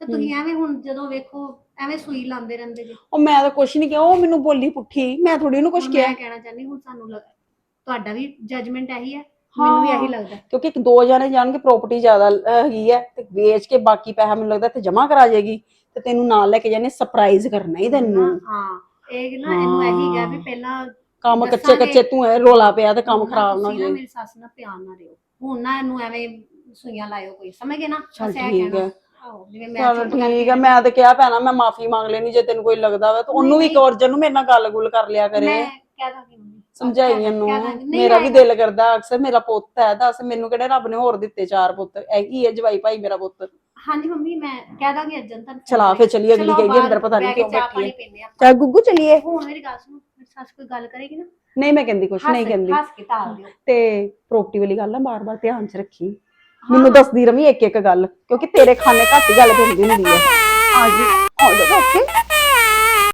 ਤੇ ਤੁਸੀਂ ਐਵੇਂ ਹੁਣ ਜਦੋਂ ਵੇਖੋ ਐਵੇਂ ਸੂਈ ਲਾਉਂਦੇ ਰਹਿੰਦੇ ਜੇ। ਉਹ ਮੈਂ ਤਾਂ ਕੁਛ ਨਹੀਂ ਕਿਹਾ ਉਹ ਮੈਨੂੰ ਬੋਲੀ ਪੁੱਠੀ। ਮੈਂ ਥੋੜੀ ਉਹਨੂੰ ਕੁਛ ਹੁਣ ਕਿਹਾ। ਮੈਂ ਕਹਿਣਾ ਚਾਹੁੰਦੀ ਹੁਣ ਸਾਨੂੰ ਲੱਗ ਤੁਹਾਡਾ ਵੀ ਜਜਮੈਂਟ ਇਹੀ ਹੈ ਮੈਨੂੰ ਵੀ ਇਹੀ। ਲੱਗਦਾ। ਕਿਉਂਕਿ ਇੱਕ ਦੋ ਜਣੇ ਜਾਣਗੇ ਪ੍ਰਾਪਰਟੀ ਜ਼ਿਆਦਾ ਹੈਗੀ ਹੈ ਤੇ ਵੇਚ ਕੇ ਬਾਕੀ ਪੈਸਾ ਮੈਨੂੰ ਲੱਗਦਾ ਤੇ ਜਮਾ ਕਰਾ ਜਾਏਗੀ ਤੇ ਤੈਨੂੰ ਨਾਲ ਲੈ ਕੇ ਜਾਣੇ ਸਰਪ੍ਰਾਈਜ਼ ਕਰਨਾ ਹੀ ਤੈਨੂੰ। ਹਾਂ। ਇਹ ਨਾ ਇਹਨੂੰ ਇਹੀ ਹੈ। ਵੀ ਪਹਿਲਾਂ ਕੰਮ ਕੱਚੇ। ਕੱਚੇ ਤੂੰ ਐ ਰੋਲਾ ਪਿਆ ਤੇ ਕੰਮ ਖਰਾਬ ਨਾ ਹੋ ਜਾਏ ਮੇਰੀ ਸੱਸ ਨਾਲ ਪਿਆਰ ਨਾ ਰਿਓ ਹੁਣ ਨਾ ਇਹਨੂੰ ਐਵੇਂ ਸੂਈਆਂ ਲਾਇਓ ਕੋਈ ਸਮਝ ਗਏ ਨਾ? ਚੱਲ ਬਸ ਇਹ ਠੀਕ ਕਹਿਣਾ। ਚਲ ਠੀਕ ਹੈ ਮੈਂ ਤਾਂ ਕਿਹਾ ਭੈਣਾ ਮੈਂ ਮਾਫੀ ਮੰਗ ਲੈਣੀ ਜੇ ਤੈਨੂੰ ਕੋਈ ਲੱਗਦਾ ਵਾ ਤੇ ਉਹਨੂੰ ਵੀ। ਇੱਕ ਅਰਜਨ ਨੂੰ ਮੇਰੇ ਨਾਲ ਗੱਲ ਗੁੱਲ ਕਰ ਲਿਆ ਕਰੇ। ਮੈਂ ਕਹਿ ਦਾਂਗੀ ਸਮਝਾਈ ਕਹਿ ਇਹਨੂੰ ਦਾਂਗੀ। ਨਹੀਂ ਮੇਰਾ ਵੀ ਆਏਗਾ। ਦਿਲ ਕਰਦਾ ਅਕਸਰ ਮੇਰਾ ਪੁੱਤ ਹੈ ਦੱਸ ਮੈਨੂੰ ਕਿਹੜੇ ਰੱਬ ਨੇ ਹੋਰ ਦਿੱਤੇ ਚਾਰ ਪੁੱਤ? ਇਹ ਹੈ ਜਵਾਈ ਭਾਈ ਮੇਰਾ ਪੁੱਤ। ਹਾਂਜੀ ਮੰਮੀ ਮੈਂ ਕਹਿ ਦਾਂਗੀ ਅਰਜਨ ਤੁਹਾਨੂੰ ਚਲਾ ਫੇ ਚਲੀ ਅਗਲੀ ਕਹੇਗੀ ਅੰਦਰ ਪਤਾ ਨਹੀਂ ਕਿਉਂ ਬੈਠੀ ਹੈ। ਚੱਲ ਗੁੱਗੂ ਚਲੀਏ। ਹੁਣ ਮੇਰੀ ਗੱਲ ਸੁਣੋ ਮੇਰੀ ਸੱਸ ਕੋਈ ਗੱਲ ਕਰੇਗੀ ਨਾ? ਨਹੀਂ ਮੈਂ ਕਹਿੰਦੀ ਕੁਛ ਨਹੀਂ ਹੱਸ- ਕਹਿੰਦੀ। ਹੱਸ ਕੇ ਟਾਲ ਦਿਓ। ਤੇ ਪ੍ਰੋਪਰਟੀ ਵਾਲੀ ਗੱਲ ਨਾ ਬਾਰ-ਬਾਰ ਧਿਆਨ 'ਚ ਰੱਖੀ। ਮੈਨੂੰ ਦੱਸਦੀ ਰਵੀ ਇੱਕ ਇੱਕ ਗੱਲ ਕਿਉਂਕਿ ਤੇਰੇ ਖਾਨੇ ਘੱਟ ਹੀ ਗੱਲ ਪੈਂਦੀ ਹੁੰਦੀ ਹੈ। ਆ ਜੀ ਆ ਜਾ ਓਕੇ